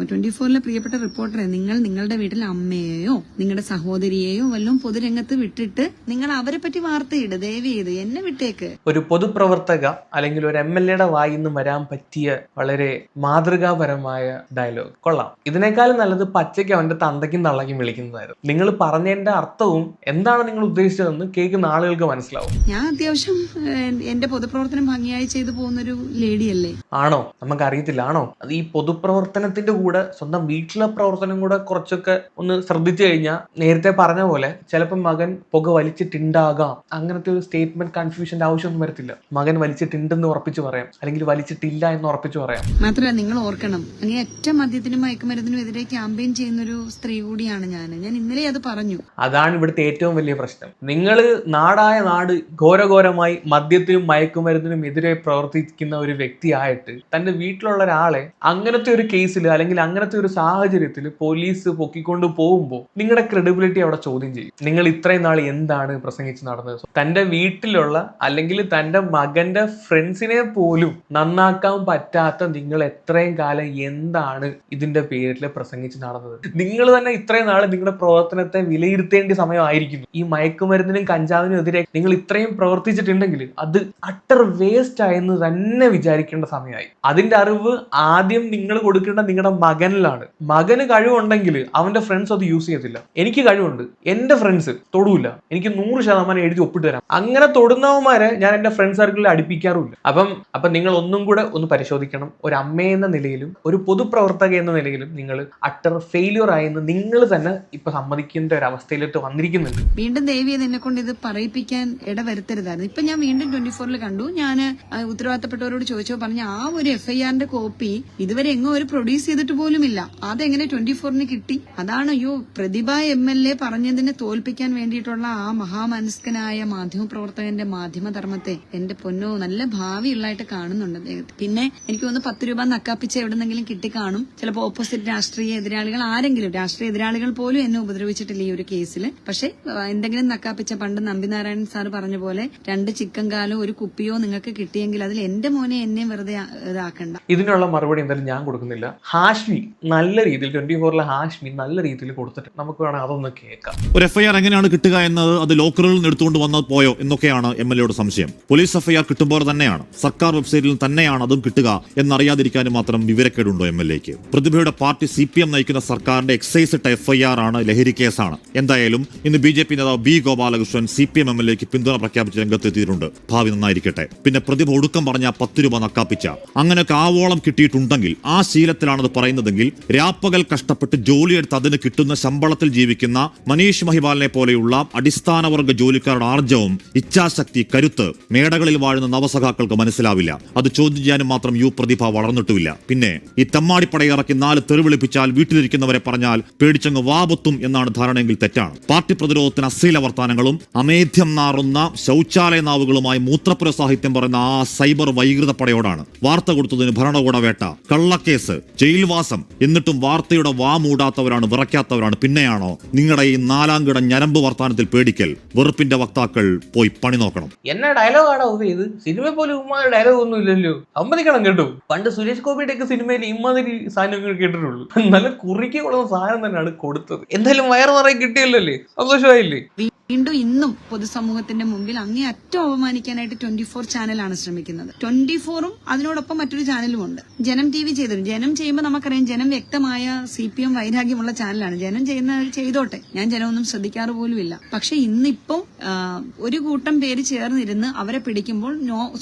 ട്വന്റി ഫോറിലെ പ്രിയപ്പെട്ട റിപ്പോർട്ടറെ നിങ്ങൾ നിങ്ങളുടെ വീട്ടിലെ അമ്മയെയോ നിങ്ങളുടെ സഹോദരിയെയോ വല്ലതും പൊതുരംഗത്ത് വിട്ടിട്ട് നിങ്ങൾ അവരെ പറ്റി വാർത്തയിട് ദേവി ഇത് എന്നെ വിട്ടേക്ക്. ഒരു പൊതുപ്രവർത്തക അല്ലെങ്കിൽ ഒരു എം എൽ എയുടെ വായിൽ നിന്ന് വരാൻ പറ്റിയ വളരെ മാതൃകാപരമായ ഡയലോഗ് കൊള്ളാം. ഇതിനേക്കാളും നല്ലത് പച്ചയ്ക്ക് അവന്റെ തന്തയ്ക്കും തള്ളയ്ക്കും വിളിക്കുന്നതായിരുന്നു. നിങ്ങൾ പറഞ്ഞതിന്റെ അർത്ഥവും എന്താണ് നിങ്ങൾ ഉദ്ദേശിച്ചതെന്ന് കേൾക്കുന്ന ആളുകൾക്ക് മനസ്സിലാവും. ഞാൻ അത്യാവശ്യം എന്റെ പൊതുപ്രവർത്തനം ഭംഗിയായി ചെയ്തു പോകുന്നൊരു ലേഡിയല്ലേ? ആണോ? നമുക്ക് അറിയത്തില്ല ആണോ? അത് ഈ പൊതുപ്രവർത്തനത്തിന്റെ കൂടെ സ്വന്തം വീട്ടിലെ പ്രവർത്തനം കൂടെ കുറച്ചൊക്കെ ഒന്ന് ശ്രദ്ധിച്ചു കഴിഞ്ഞാൽ നേരത്തെ പറഞ്ഞ പോലെ ചിലപ്പോൾ മകൻ പുക വലിച്ചിട്ടുണ്ടാകാം. അങ്ങനത്തെ ഒരു സ്റ്റേറ്റ്മെന്റ് കൺഫ്യൂഷന്റെ ആവശ്യമൊന്നും വരത്തില്ല. മകൻ വലിച്ചിട്ടുണ്ടെന്ന് ഉറപ്പിച്ച് പറയാം. അല്ലെങ്കിൽ വലിച്ചിട്ടില്ല എന്ന് ഉറപ്പിച്ച് പറയാം. മാത്രമല്ല നിങ്ങൾ ഓർക്കണം അങ്ങനെ ഏറ്റവും മദ്യത്തിനും മയക്കുമരുന്നിനും എതിരെ ക്യാമ്പയിൻ ചെയ്യുന്ന ഒരു സ്ത്രീ കൂടിയാണ് ഞാൻ ഞാൻ ഇന്നലെ അത് പറഞ്ഞു. അതാണ് ഇവിടുത്തെ ഏറ്റവും വലിയ പ്രശ്നം. നിങ്ങൾ നാടായ നാട് ഘോരഘോരമായി മദ്യത്തിനും മയക്കുമരുന്നിനും എതിരെ പ്രവർത്തിക്കുന്ന ഒരു വ്യക്തിയായിട്ട് തന്റെ വീട്ടിലുള്ള ഒരാളെ അങ്ങനത്തെ ഒരു കേസിൽ അല്ലെങ്കിൽ അങ്ങനത്തെ ഒരു സാഹചര്യത്തിൽ പോലീസ് പൊക്കിക്കൊണ്ട് പോകുമ്പോൾ നിങ്ങളുടെ ക്രെഡിബിലിറ്റി അവിടെ ചോദ്യം ചെയ്യും. നിങ്ങൾ ഇത്രയും നാൾ എന്താണ് പ്രസംഗിച്ച് നടന്നത്? തന്റെ വീട്ടിലുള്ള അല്ലെങ്കിൽ തന്റെ മകന്റെ ഫ്രണ്ട്സിനെ പോലും നന്നാക്കാൻ പറ്റാത്ത നിങ്ങൾ എത്രയും കാലം എന്താണ് ഇതിന്റെ പേരിൽ പ്രസംഗിച്ച് നടന്നത്? നിങ്ങൾ തന്നെ ഇത്രയും നാൾ നിങ്ങളുടെ പ്രവർത്തനത്തെ വിലയിരുത്തേണ്ട സമയമായിരിക്കുന്നു. ഈ മയക്കുമരുന്നിനും കഞ്ചാവിനും എതിരെ നിങ്ങൾ ഇത്രയും പ്രവർത്തിച്ചിട്ടുണ്ടെങ്കിൽ അത് അട്ടർ വേസ്റ്റ് ആയെന്ന് തന്നെ വിചാരിക്കേണ്ട സമയമായി. അതിന്റെ അറിവ് ആദ്യം നിങ്ങൾ കൊടുക്കേണ്ട നിങ്ങളുടെ മകനിലാണ്. മകന് കഴിവുണ്ടെങ്കിൽ അവന്റെ ഫ്രണ്ട്സ് അത് യൂസ് ചെയ്യത്തില്ല. എനിക്ക് കഴിവുണ്ട്. എന്റെ ഫ്രണ്ട്സ് തൊടൂല. എനിക്ക് നൂറ് ശതമാനം എഴുതി തരാം അങ്ങനെ തൊടുന്നവന്മാരെ ഞാൻ എന്റെ ഫ്രണ്ട് സർക്കിളിൽ അടുപ്പിക്കാറുമില്ല. അപ്പം അപ്പം നിങ്ങൾ ഒന്നും കൂടെ ഒന്ന് പരിശോധിക്കണം. ഒരു എന്ന നിലയിലും ഒരു പൊതുപ്രവർത്തക എന്ന നിലയിലും നിങ്ങൾ അട്ടർ ഫെയിലിയർ ആയെന്ന് നിങ്ങൾ തന്നെ ഇപ്പൊ സമ്മതിക്കേണ്ട ഒരു അവസ്ഥയിലോട്ട് വന്നിരിക്കുന്നുണ്ട്. വീണ്ടും ദേവിയെ നിന്നെ കൊണ്ട് ഇത് പറയിപ്പിക്കാൻ ഇടവരുത്തരുതായിരുന്നു. ഇപ്പൊ ഞാൻ വീണ്ടും ട്വന്റി ഫോറിൽ കണ്ടു. ഞാൻ ഉത്തരവാദിത്തപ്പെട്ടവരോട് ചോദിച്ചോ പറഞ്ഞ ആ ഒരു എഫ് ഐ ആറിന്റെ കോപ്പി ഇതുവരെ എങ്ങോ ഒരു പ്രൊഡ്യൂസ് ചെയ്തിട്ട് പോലും പോലുമില്ല അതെങ്ങനെ ട്വന്റി ഫോറിന് കിട്ടി? അതാണ് അയ്യോ പ്രതിഭ എം എൽ എ പറഞ്ഞതിനെ തോൽപ്പിക്കാൻ വേണ്ടിയിട്ടുള്ള ആ മഹാമനസ്കനായ മാധ്യമപ്രവർത്തകന്റെ മാധ്യമധർമ്മത്തെ എന്റെ പൊന്നോ നല്ല ഭാവിയുള്ളതായിട്ട് കാണുന്നുണ്ട് അദ്ദേഹത്തെ. പിന്നെ എനിക്ക് തോന്നുന്നു പത്ത് രൂപ നക്കാപ്പിച്ച് എവിടെന്നെങ്കിലും കിട്ടിക്കാണും. ചിലപ്പോൾ ഓപ്പോസിറ്റ് രാഷ്ട്രീയ എതിരാളികൾ ആരെങ്കിലും രാഷ്ട്രീയ എതിരാളികൾ പോലും എന്നെ ഉപദ്രവിച്ചിട്ടില്ല ഈ ഒരു കേസിൽ പക്ഷെ എന്തെങ്കിലും നക്കാപ്പിച്ച പണ്ട് നമ്പിനാരായണൻ സാർ പറഞ്ഞ പോലെ രണ്ട് ചിക്കൻ കാലോ ഒരു കുപ്പിയോ നിങ്ങൾക്ക് കിട്ടിയെങ്കിൽ അതിൽ എന്റെ മോനെ എന്നെയും വെറുതെ ഇതാക്കണ്ട. ഇതിനുള്ള മറുപടി എന്തായാലും ഞാൻ കൊടുക്കുന്നില്ല. ഹാഷ്മി നല്ല രീതിയിൽ ട്വന്റി ഫോറിലെ ഹാഷ്മി നല്ല രീതിയിൽ കൊടുത്തിട്ട് നമുക്ക് വേണം അതൊന്ന് കേൾക്കാം. ഒരു എഫ്ഐആർ എങ്ങനെയാണ് കിട്ടുക എന്നത് അത് ലോക്കറിൽ നിന്ന് എടുത്തുകൊണ്ട് വന്നത് പോയോ എന്നൊക്കെയാണ് എം എൽ എയുടെ സംശയം. പോലീസ് എഫ്ഐആർ കിട്ടുമ്പോൾ തന്നെയാണ്. സർക്കാർ വെബ്സൈറ്റിൽ തന്നെയാണ് അതും കിട്ടുക എന്നറിയാതിരിക്കാനും മാത്രം വിവരക്കേടുണ്ടോ എം എൽ എക്ക്. പ്രതിഭയുടെ പാർട്ടി സി പി എം നയിക്കുന്ന സർക്കാരിന്റെ എക്സൈസ് ഇട്ട എഫ്ഐആർ ആണ് ലഹരി കേസാണ്. എന്തായാലും ഇന്ന് ബി ജെ പി നേതാവ് B Gopalakrishnan C P M M L എക്ക് പിന്തുണ പ്രഖ്യാപിച്ച രംഗത്തെത്തിയിട്ടുണ്ട്. ഭാവി നന്നായിരിക്കട്ടെ. പിന്നെ പ്രതിഭ ഒടുക്കം പറഞ്ഞ പത്ത് രൂപ നക്കാപ്പിച്ച. അങ്ങനെയൊക്കെ ആവോളം കിട്ടിയിട്ടുണ്ടെങ്കിൽ ആ ശീലത്തിലാണത് പറയുന്നതെങ്കിൽ രാപ്പകൽ കഷ്ടപ്പെട്ട് ജോലിയെടുത്ത് അതിന് കിട്ടുന്ന ശമ്പളത്തിൽ ജീവിക്കുന്ന മനീഷ് മഹിപാലിനെ പോലെയുള്ള അടിസ്ഥാനവർഗ ജോലിക്കാരുടെ ആർജവും ഇച്ഛാശക്തി കരുത്ത് മേടകളിൽ വാഴുന്ന നവസഖാക്കൾക്ക് മനസ്സിലാവില്ല. അത് ചോദ്യം ചെയ്യാനും മാത്രം യു പ്രതിഭ വളർന്നിട്ടുമില്ല. പിന്നെ ഈ തെമ്മാടിപ്പട ഇറക്കി നാല് തെറിവിളിപ്പിച്ചാൽ വീട്ടിലിരിക്കുന്നവരെ പറഞ്ഞാൽ പേടിച്ചങ്ങ് വാപത്തും എന്നാണ് ധാരണയെങ്കിൽ തെറ്റാണ്. പാർട്ടി പ്രതിരോധത്തിന് അശ്ലീല വർത്താനങ്ങളും അമേധ്യം നാറുന്ന ശൗചാലയ നാവുകളുമായി മൂത്രപുര സാഹിത്യം പറയുന്ന ആ സൈബർ വൈകൃത പടയോടാണ് വാർത്ത കൊടുത്തതിന് ഭരണകൂട വേട്ട. കള്ളക്കേസ് ജയിൽവാസം എന്നിട്ടും വാർത്തയുടെ വാ മൂടാത്തവരാണ് വിറയ്ക്കാത്തവരാണ്. പിന്നെയാണോ നിങ്ങളുടെ ഈ നാലാംകിട ഞരമ്പ് വർത്താനത്തിൽ പേടിക്കൽ? വെറുപ്പിന്റെ വക്താക്കൾ നിർമ്മാതാക്കൾ പോയി പണി നോക്കണം. എന്നെ ഡയലോഗാണ് ഇത്? സിനിമ പോലും ഉമ്മാതിരി ഡയലോഗ് ഒന്നും ഇല്ലല്ലോ സമ്മതിക്കണം കേട്ടോ. പണ്ട് സുരേഷ് ഗോപിയുടെ ഒക്കെ സിനിമയിൽ ഇമ്മാതിരി സാധനങ്ങൾ കേട്ടിട്ടുള്ളൂ. നല്ല കുറിക്ക് കൊള്ളുന്ന സാധനം തന്നെയാണ് കൊടുത്തത്. എന്തായാലും വയറ് നിറയെ കിട്ടിയല്ലോ സന്തോഷമായില്ലേ? വീണ്ടും ഇന്നും പൊതുസമൂഹത്തിന്റെ മുമ്പിൽ അങ്ങേ അറ്റം അപമാനിക്കാനായിട്ട് ട്വന്റി ഫോർ ചാനലാണ് ശ്രമിക്കുന്നത്. ട്വന്റി ഫോറും അതിനോടൊപ്പം മറ്റൊരു ചാനലും ഉണ്ട്. ജനം ടി വി ചെയ്തിരുന്നു ജനം ചെയ്യുമ്പോൾ നമുക്കറിയാം ജനം വ്യക്തമായ സി പി എം വൈരാഗ്യമുള്ള ചാനലാണ്. ജനം ചെയ്യുന്ന ചെയ്തോട്ടെ. ഞാൻ ജനമൊന്നും ശ്രദ്ധിക്കാറ് പോലുമില്ല. പക്ഷെ ഇന്നിപ്പോ ഒരു കൂട്ടം പേര് ചേർന്നിരുന്ന് അവരെ പിടിക്കുമ്പോൾ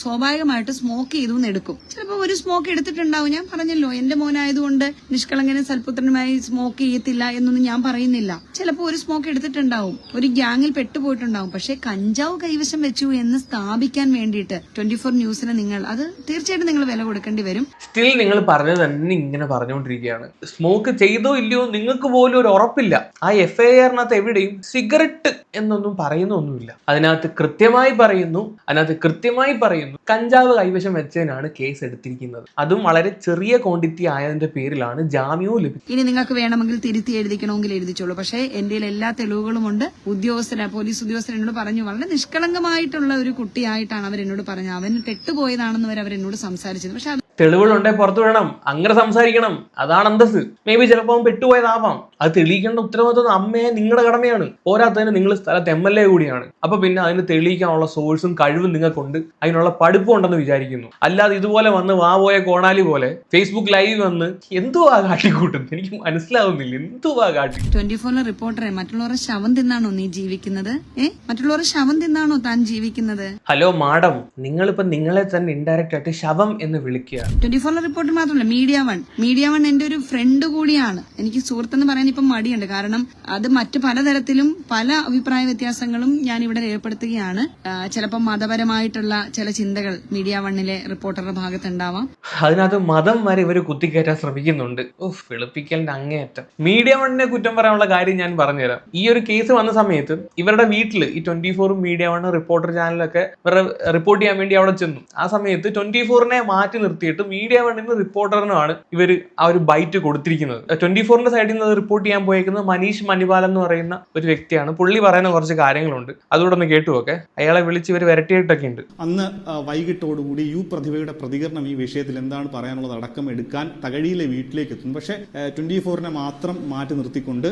സ്വാഭാവികമായിട്ട് സ്മോക്ക് ചെയ്തു എടുക്കും. ചിലപ്പോൾ ഒരു സ്മോക്ക് എടുത്തിട്ടുണ്ടാവും. ഞാൻ പറഞ്ഞല്ലോ എന്റെ മോനായതുകൊണ്ട് നിഷ്കളങ്കനും സൽപുത്രനുമായി സ്മോക്ക് ചെയ്യത്തില്ല എന്നൊന്നും ഞാൻ പറയുന്നില്ല. ചിലപ്പോൾ ഒരു സ്മോക്ക് എടുത്തിട്ടുണ്ടാവും. ഒരു ഗ്യാങ്ങിൽ പെട്ടുപോയിട്ടുണ്ടാവും. പക്ഷെ കഞ്ചാവ് കൈവശം വെച്ചു എന്ന് സ്ഥാപിക്കാൻ വേണ്ടിയിട്ട് ട്വന്റി ഫോർ ന്യൂസിന് നിങ്ങൾ അത് തീർച്ചയായിട്ടും നിങ്ങൾ വില കൊടുക്കേണ്ടി വരും. സ്റ്റിൽ നിങ്ങൾ പറഞ്ഞത് തന്നെ ഇങ്ങനെ പറഞ്ഞുകൊണ്ടിരിക്കുകയാണ്. സ്മോക്ക് ചെയ്തോ ഇല്ലയോ നിങ്ങൾക്ക് പോലും ഒരു ഉറപ്പില്ല. ആ എഫ് ഐ ആറിനകത്ത് എവിടെയും സിഗരറ്റ് എന്നൊന്നും പറയുന്നൊന്നുമില്ല. അതിനകത്ത് കൃത്യമായി പറയുന്നു അതിനകത്ത് കൃത്യമായി പറയുന്നു കഞ്ചാവ് കൈവശം വെച്ചതിനാണ് കേസ് എടുത്തിരിക്കുന്നത്. അതും വളരെ ചെറിയ ക്വാണ്ടിറ്റി ആയതിന്റെ പേരിലാണ് ജാമ്യവും ലഭിക്കുന്നത്. ഇനി നിങ്ങൾക്ക് വേണമെങ്കിൽ തിരുത്തി എഴുതിക്കണമെങ്കിൽ എഴുതിച്ചോളൂ. പക്ഷേ എന്റെ എല്ലാ തെളിവുകളും ഉണ്ട്. ഉദ്യോഗസ്ഥര പോലീസ് ഉദ്യോഗസ്ഥർ എന്നോട് പറഞ്ഞു വളരെ നിഷ്കളങ്കമായിട്ടുള്ള ഒരു കുട്ടിയായിട്ടാണ് അവരെന്നോട് പറഞ്ഞത്. അവൻ പെട്ടുപോയതാണെന്ന് വരെ അവരെന്നോട് സംസാരിച്ചത് പക്ഷെ അത് തെളിവുകളുണ്ടെ പുറത്തു വിടണം. അങ്ങനെ സംസാരിക്കണം. അതാണ് അന്തസ് മേ ബി ചിലപ്പോൾ പെട്ടുപോയതാവാം. അത് തെളിയിക്കേണ്ട ഉത്തരവാദിത്വം അമ്മയെ നിങ്ങളുടെ കടമയാണ്. പോരാത്തതിന് നിങ്ങൾ സ്ഥലത്ത് എം എൽ എ കൂടിയാണ്. അപ്പൊ പിന്നെ അതിന് തെളിയിക്കാനുള്ള സോഴ്സും കഴിവും നിങ്ങൾക്കുണ്ട്. അതിനുള്ള പഠിപ്പും ഉണ്ടെന്ന് വിചാരിക്കുന്നു. അല്ലാതെ ഇതുപോലെ വന്ന് വാ പോയ കോണാലി പോലെ ഫേസ്ബുക്ക് ലൈവ് വന്ന് എന്തോ ആ കാട്ടിക്കൂട്ടും എനിക്ക് മനസ്സിലാവുന്നില്ല. ആ കാട്ടി ട്വന്റി ഫോറിലെ റിപ്പോർട്ടറെ മറ്റുള്ളവരുടെ ശവം തിന്നാണോ നീ ജീവിക്കുന്നത്. ഏ? മറ്റുള്ളവർ ശവം തിന്നാണോ താൻ ജീവിക്കുന്നത്? Hello madam. നിങ്ങൾ നിങ്ങളിപ്പോ നിങ്ങളെ തന്നെ ഇൻഡയറക്റ്റ് ആയിട്ട് ശവം എന്ന് വിളിക്കുക. ട്വന്റി ഫോറിലെ റിപ്പോർട്ടർ മാത്രമല്ല മീഡിയ വൺ. മീഡിയ വൺ എന്റെ ഒരു ഫ്രണ്ട് കൂടിയാണ്. എനിക്ക് സുഹൃത്തെന്ന് പറയാൻ ഇപ്പം മടിയുണ്ട്. കാരണം അത് മറ്റു പലതരത്തിലും പല അഭിപ്രായ വ്യത്യാസങ്ങളും ഞാൻ ഇവിടെ രേഖപ്പെടുത്തുകയാണ്. ചിലപ്പോൾ മതപരമായിട്ടുള്ള ചില ചിന്തകൾ മീഡിയ വണ്ണിലെ റിപ്പോർട്ടറുടെ ഭാഗത്തുണ്ടാവാം. അതിനകത്ത് മതം വരെ ഇവർ കുത്തിക്കയറ്റാൻ ശ്രമിക്കുന്നുണ്ട്. ഉഫ് വെളുപ്പിക്കലിന്റെ അങ്ങേയറ്റം. മീഡിയ വണ്ണിനെ കുറ്റം പറയാനുള്ള കാര്യം ഞാൻ പറഞ്ഞുതരാം. ഈ ഒരു കേസ് വന്ന സമയത്ത് ഇവരുടെ വീട്ടിൽ ഈ ട്വന്റി ഫോറും മീഡിയ വൺ റിപ്പോർട്ടർ ചാനലൊക്കെ ഇവരുടെ റിപ്പോർട്ട് ചെയ്യാൻ വേണ്ടി അവിടെ ചെന്നു. ആ സമയത്ത് ട്വന്റി ഫോറിനെ മാറ്റി നിർത്തിയിട്ട് മീഡിയ വണ്ണിന് റിപ്പോർട്ടറിനുമാണ് ഇവർ ആ ഒരു ബൈറ്റ് കൊടുത്തിരിക്കുന്നത്. ട്വന്റി ഫോറിന്റെ സൈഡിൽ നിന്ന് റിപ്പോർട്ട് ചെയ്യാൻ പോയേക്കുന്നത് മനീഷ് മണിപാൽ എന്ന് പറയുന്ന ഒരു വ്യക്തിയാണ്. പുള്ളി പറയുന്ന കുറച്ച് കാര്യങ്ങളുണ്ട്. അതുകൂടെ കേട്ടു ഒക്കെ അയാളെ വിളിച്ച് ഇവർ വരട്ടിയിട്ടൊക്കെ ഉണ്ട്. അന്ന് വൈകിട്ടോടുകൂടി യു പ്രതിഭയുടെ പ്രതികരണം ഈ വിഷയത്തിൽ എന്താണ് പറയാനുള്ളത് അടക്കം എടുക്കാൻ തകഴിയിലെ വീട്ടിലേക്ക് എത്തുന്നു. പക്ഷേ ട്വന്റി ഫോറിനെ മാത്രം മാറ്റി നിർത്തിക്കൊണ്ട്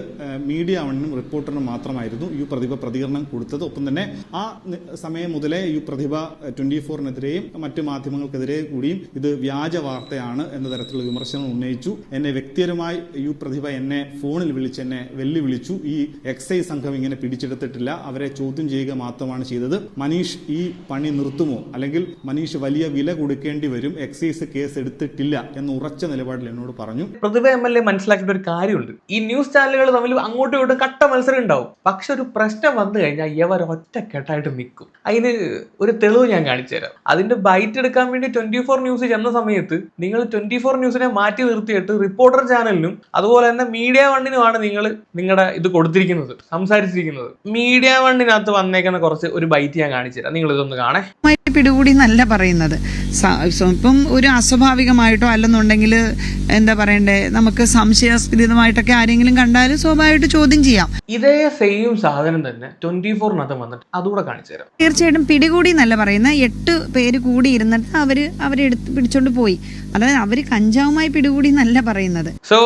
മീഡിയ വണ്ണിനും റിപ്പോർട്ടറിനും മാത്രമായിരുന്നു യു പ്രതിഭ പ്രതികരണം കൊടുത്തത്. ഒപ്പം തന്നെ ആ സമയം മുതലേ ഈ പ്രതിഭ ട്വന്റി ഫോറിനെതിരെയും മറ്റു മാധ്യമങ്ങൾക്കെതിരെ കൂടിയും ഇത് വ്യാജ വാർത്തയാണ് എന്ന തരത്തിലുള്ള വിമർശനം ഉന്നയിച്ചു. എന്നെ വ്യക്തിപരമായി യു പ്രതിഭ എന്നെ ഫോണിൽ വിളിച്ച് എന്നെ വെല്ലുവിളിച്ചു. ഈ എക്സൈസ് സംഘം ഇങ്ങനെ പിടിച്ചെടുത്തിട്ടില്ല. അവരെ ചോദ്യം ചെയ്യുക മാത്രമാണ് ചെയ്തത്. മനീഷ് ഈ പണി നിർത്തുമോ? അല്ലെങ്കിൽ മനീഷ് വലിയ വില കൊടുക്കേണ്ടി വരും? എക്സൈസ് കേസ് എടുത്തിട്ടില്ല എന്ന് ഉറച്ച നിലപാടിൽ എന്നോട് പറഞ്ഞു. പ്രതിഭ എം എൽ എ മനസ്സിലാക്കിയ ഒരു കാര്യമുണ്ട്. ഈ ന്യൂസ് ചാനലുകൾ തമ്മിൽ അങ്ങോട്ടും ഇങ്ങോട്ടും കട്ട മത്സരം ഉണ്ടാവും. പക്ഷെ ഒരു പ്രശ്നം വന്നു കഴിഞ്ഞാൽ ഇവർ ഒറ്റക്കെട്ടായിട്ട് നിൽക്കും അതിന് ഒരു തെളിവ് ഞാൻ കാണിച്ചു തരാം. അതിന്റെ ബൈറ്റ് എടുക്കാൻ വേണ്ടി ട്വന്റി ഫോർ ന്യൂസ് ചെന്ന സമയത്ത് നിങ്ങൾ ട്വന്റി ഫോർ ന്യൂസിനെ മാറ്റി നിർത്തിയിട്ട് റിപ്പോർട്ടർ ചാനലിനും അതുപോലെ തന്നെ മീഡിയ വണ്ണിനുമാണ് നിങ്ങൾ നിങ്ങളുടെ ഇത് കൊടുത്തിരിക്കുന്നത് സംസാരിച്ചിരിക്കുന്നത്. മീഡിയ വണ്ണിനകത്ത് വന്നേക്കുന്ന കുറച്ച് ഒരു ബൈറ്റ് ഞാൻ കാണിച്ചു തരാം. നിങ്ങൾ ഇതൊന്ന് കാണേ. പിടികൂടി എന്നല്ല പറയുന്നത്. ഇപ്പം ഒരു അസ്വാഭാവികമായിട്ടോ അല്ലെന്നുണ്ടെങ്കിൽ എന്താ പറയണ്ടേ നമുക്ക് സംശയാസ്പദമായിട്ടൊക്കെ ആരെങ്കിലും കണ്ടാൽ സ്വാഭാവികമായിട്ട് ചോദ്യം ചെയ്യാം. ഇതേ സെയിം സാധനം തന്നെ ട്വന്റി ഫോറിനകത്ത് വന്നിട്ട് അതുകൂടെ കാണിച്ചു തരാം. തീർച്ചയായിട്ടും പിടികൂടി എന്നല്ല പറയുന്ന എട്ട് പേര് കൂടി ഇരുന്നിട്ട് അവർ അവരെ എടുത്ത് പിടിച്ചോണ്ട് പോയി. അതായത് അവർ കഞ്ചാവുമായി പിടികൂടി എന്നല്ല പറയുന്നത്. സോ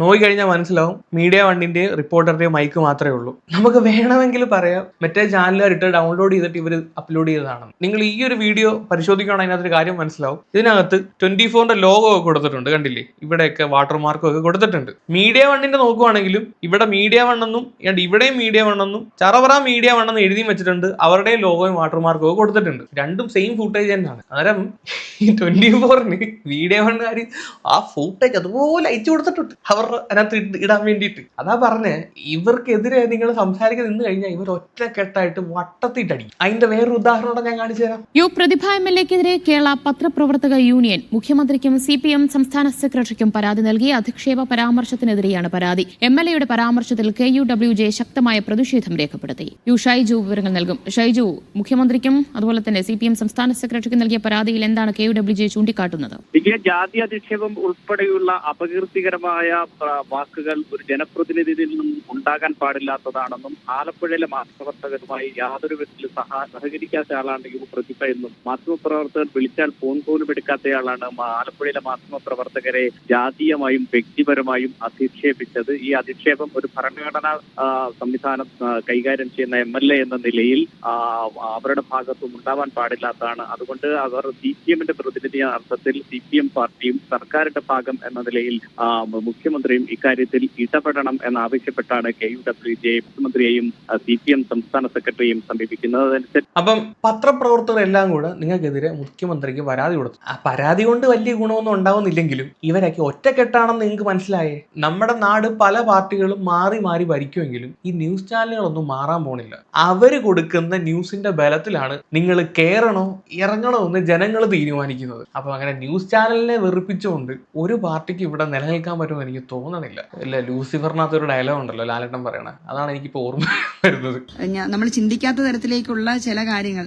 നോക്കി കഴിഞ്ഞാൽ മനസ്സിലാവും. മീഡിയ വണ്ടിന്റെ റിപ്പോർട്ടറുടെ മൈക്ക് മാത്രമേ ഉള്ളൂ. നമുക്ക് വേണമെങ്കിൽ പറയാം. മറ്റേ ചാനലുകാർ ഇട്ട് ഡൗൺലോഡ് ചെയ്തിട്ട് ഇവർ അപ്ലോഡ് ചെയ്തതാണ്. നിങ്ങൾ ഈ ഒരു വീഡിയോ പരിശോധിക്കുകയാണെങ്കിൽ അതിനകത്തൊരു കാര്യം മനസ്സിലാവും. ഇതിനകത്ത് ട്വന്റി ഫോറിന്റെ ലോഗോ ഒക്കെ കൊടുത്തിട്ടുണ്ട് കണ്ടില്ലേ? ഇവിടെയൊക്കെ വാട്ടർ മാർക്കും ഒക്കെ കൊടുത്തിട്ടുണ്ട്. മീഡിയ വണ്ണിന്റെ നോക്കുവാണെങ്കിലും ഇവിടെ മീഡിയ വണ്ണെന്നും ഇവിടെയും മീഡിയ വണ്ണെന്നും ചറവറ മീഡിയ വണ്ണെന്ന് എഴുതി വെച്ചിട്ടുണ്ട്. അവരുടെ ലോഗോയും വാട്ടർ മാർക്കും ഒക്കെ കൊടുത്തിട്ടുണ്ട്. രണ്ടും സെയിം ഫുട്ടേജ് തന്നെയാണ്. അന്നേരം ഈ ട്വന്റി ഫോറിന് മീഡിയ വണ്ണുകാർ ആ ഫുട്ടേജ് അതുപോലെ അയച്ചു കൊടുത്തിട്ടുണ്ട്. അവർ അതിനകത്ത് ഇടാൻ വേണ്ടിയിട്ട്. അതാ പറഞ്ഞേ ഇവർക്കെതിരെ നിങ്ങൾ സംസാരിക്കാൻ നിന്ന് കഴിഞ്ഞാൽ ഇവർ ഒറ്റ കെട്ടായിട്ട് വട്ടത്തിട്ടടി അതിന്റെ വേറൊരു ഉദാഹരണം ഞാൻ കാണിച്ചു തരാം. യു പ്രതിഭ എം എൽ എക്കെതിരെ കേരള പത്രപ്രവർത്തക യൂണിയൻ മുഖ്യമന്ത്രിക്കും സി പി എം സംസ്ഥാന സെക്രട്ടറിക്കും പരാതി നൽകി അധിക്ഷേപ പരാമർശത്തിനെതിരെയാണ് പരാതി. എം എൽ എയുടെ പരാമർശത്തിൽ കെ യു ഡബ്ല്യു ജെ ശക്തമായ പ്രതിഷേധം രേഖപ്പെടുത്തി. യു ഷൈജു വിവരങ്ങൾ നൽകും. ഷൈജു മുഖ്യമന്ത്രിക്കും അതുപോലെ തന്നെ സി പി എം സംസ്ഥാന സെക്രട്ടറിക്കും നൽകിയ പരാതിയിൽ എന്താണ് കെ യു ഡബ്ല്യു ജെ ചൂണ്ടിക്കാട്ടുന്നത്? ജാതി അധിക്ഷേപം ഉൾപ്പെടെയുള്ള അപകീർത്തികരമായ വാക്കുകൾ ഒരു ജനപ്രതിനിധിയിൽ നിന്നും ഉണ്ടാകാൻ പാടില്ലാത്തതാണെന്നും ആലപ്പുഴയിലെ മാധ്യമപ്രവർത്തകരുമായി യാതൊരു വിധത്തിലും സഹാ സഹകരിക്കാത്ത ആളാണ് യു പ്രതിഭ എന്നും മാധ്യമപ്രവർത്തകർ വിളിച്ചാൽ ഫോൺ പോലും എടുക്കാത്തയാളാണ് ആലപ്പുഴയിലെ മാധ്യമപ്രവർത്തകരെ ജാതീയമായും വ്യക്തിപരമായും അധിക്ഷേപിച്ചത്. ഈ അധിക്ഷേപം ഒരു ഭരണഘടനാ സംവിധാനം കൈകാര്യം ചെയ്യുന്ന എം എൽ എ എന്ന നിലയിൽ അവരുടെ ഭാഗത്തും ഉണ്ടാവാൻ പാടില്ലാത്തതാണ്. അതുകൊണ്ട് അവർ സി പി എമ്മിന്റെ പ്രതിനിധി അർത്ഥത്തിൽ സി പി എം പാർട്ടിയും സർക്കാരിന്റെ ഭാഗം എന്ന നിലയിൽ മുഖ്യമന്ത്രിയും ഇക്കാര്യത്തിൽ ഇടപെടണം എന്നാവശ്യപ്പെട്ടാണ് കെ യു ഡബ്ല്യു ജെ മുഖ്യമന്ത്രിയെയും സി പി എം സംസ്ഥാന സെക്രട്ടറിയെയും സമീപിക്കുന്നത്. അതനുസരിച്ച് അപ്പം പത്രപ്രവർത്തകരെല്ലാം കൂടെ നിങ്ങൾക്കെതിരെ മുഖ്യമന്ത്രിക്ക് പരാതി കൊടുത്തു. ആ പരാതി കൊണ്ട് വലിയ ഗുണമൊന്നും ഉണ്ടാവുന്നില്ലെങ്കിലും ഇവരൊക്കെ ഒറ്റക്കെട്ടാണെന്ന് നിങ്ങൾക്ക് മനസ്സിലായേ? നമ്മുടെ നാട് പല പാർട്ടികളും മാറി മാറി ഭരിക്കുമെങ്കിലും ഈ ന്യൂസ് ചാനലുകളൊന്നും മാറാൻ പോണില്ല. അവർ കൊടുക്കുന്ന ന്യൂസിന്റെ ബലത്തിലാണ് നിങ്ങൾ കയറണോ ഇറങ്ങണോ എന്ന് ജനങ്ങൾ തീരുമാനിക്കുന്നത്. അപ്പൊ അങ്ങനെ ന്യൂസ് ചാനലിനെ വെറുപ്പിച്ചുകൊണ്ട് ഒരു പാർട്ടിക്ക് ഇവിടെ നിലനിൽക്കാൻ പറ്റുമെന്ന് എനിക്ക് തോന്നണില്ല. ഇല്ല ലൂസിഫറിനകത്ത് ഒരു ഡയലോഗ് ഉണ്ടല്ലോ ലാലേട്ടൻ പറയണ. അതാണ് എനിക്കിപ്പോ ഓർമ്മ വരുന്നത് നമ്മൾ ചിന്തിക്കാത്ത തരത്തിലേക്കുള്ള ചില കാര്യങ്ങൾ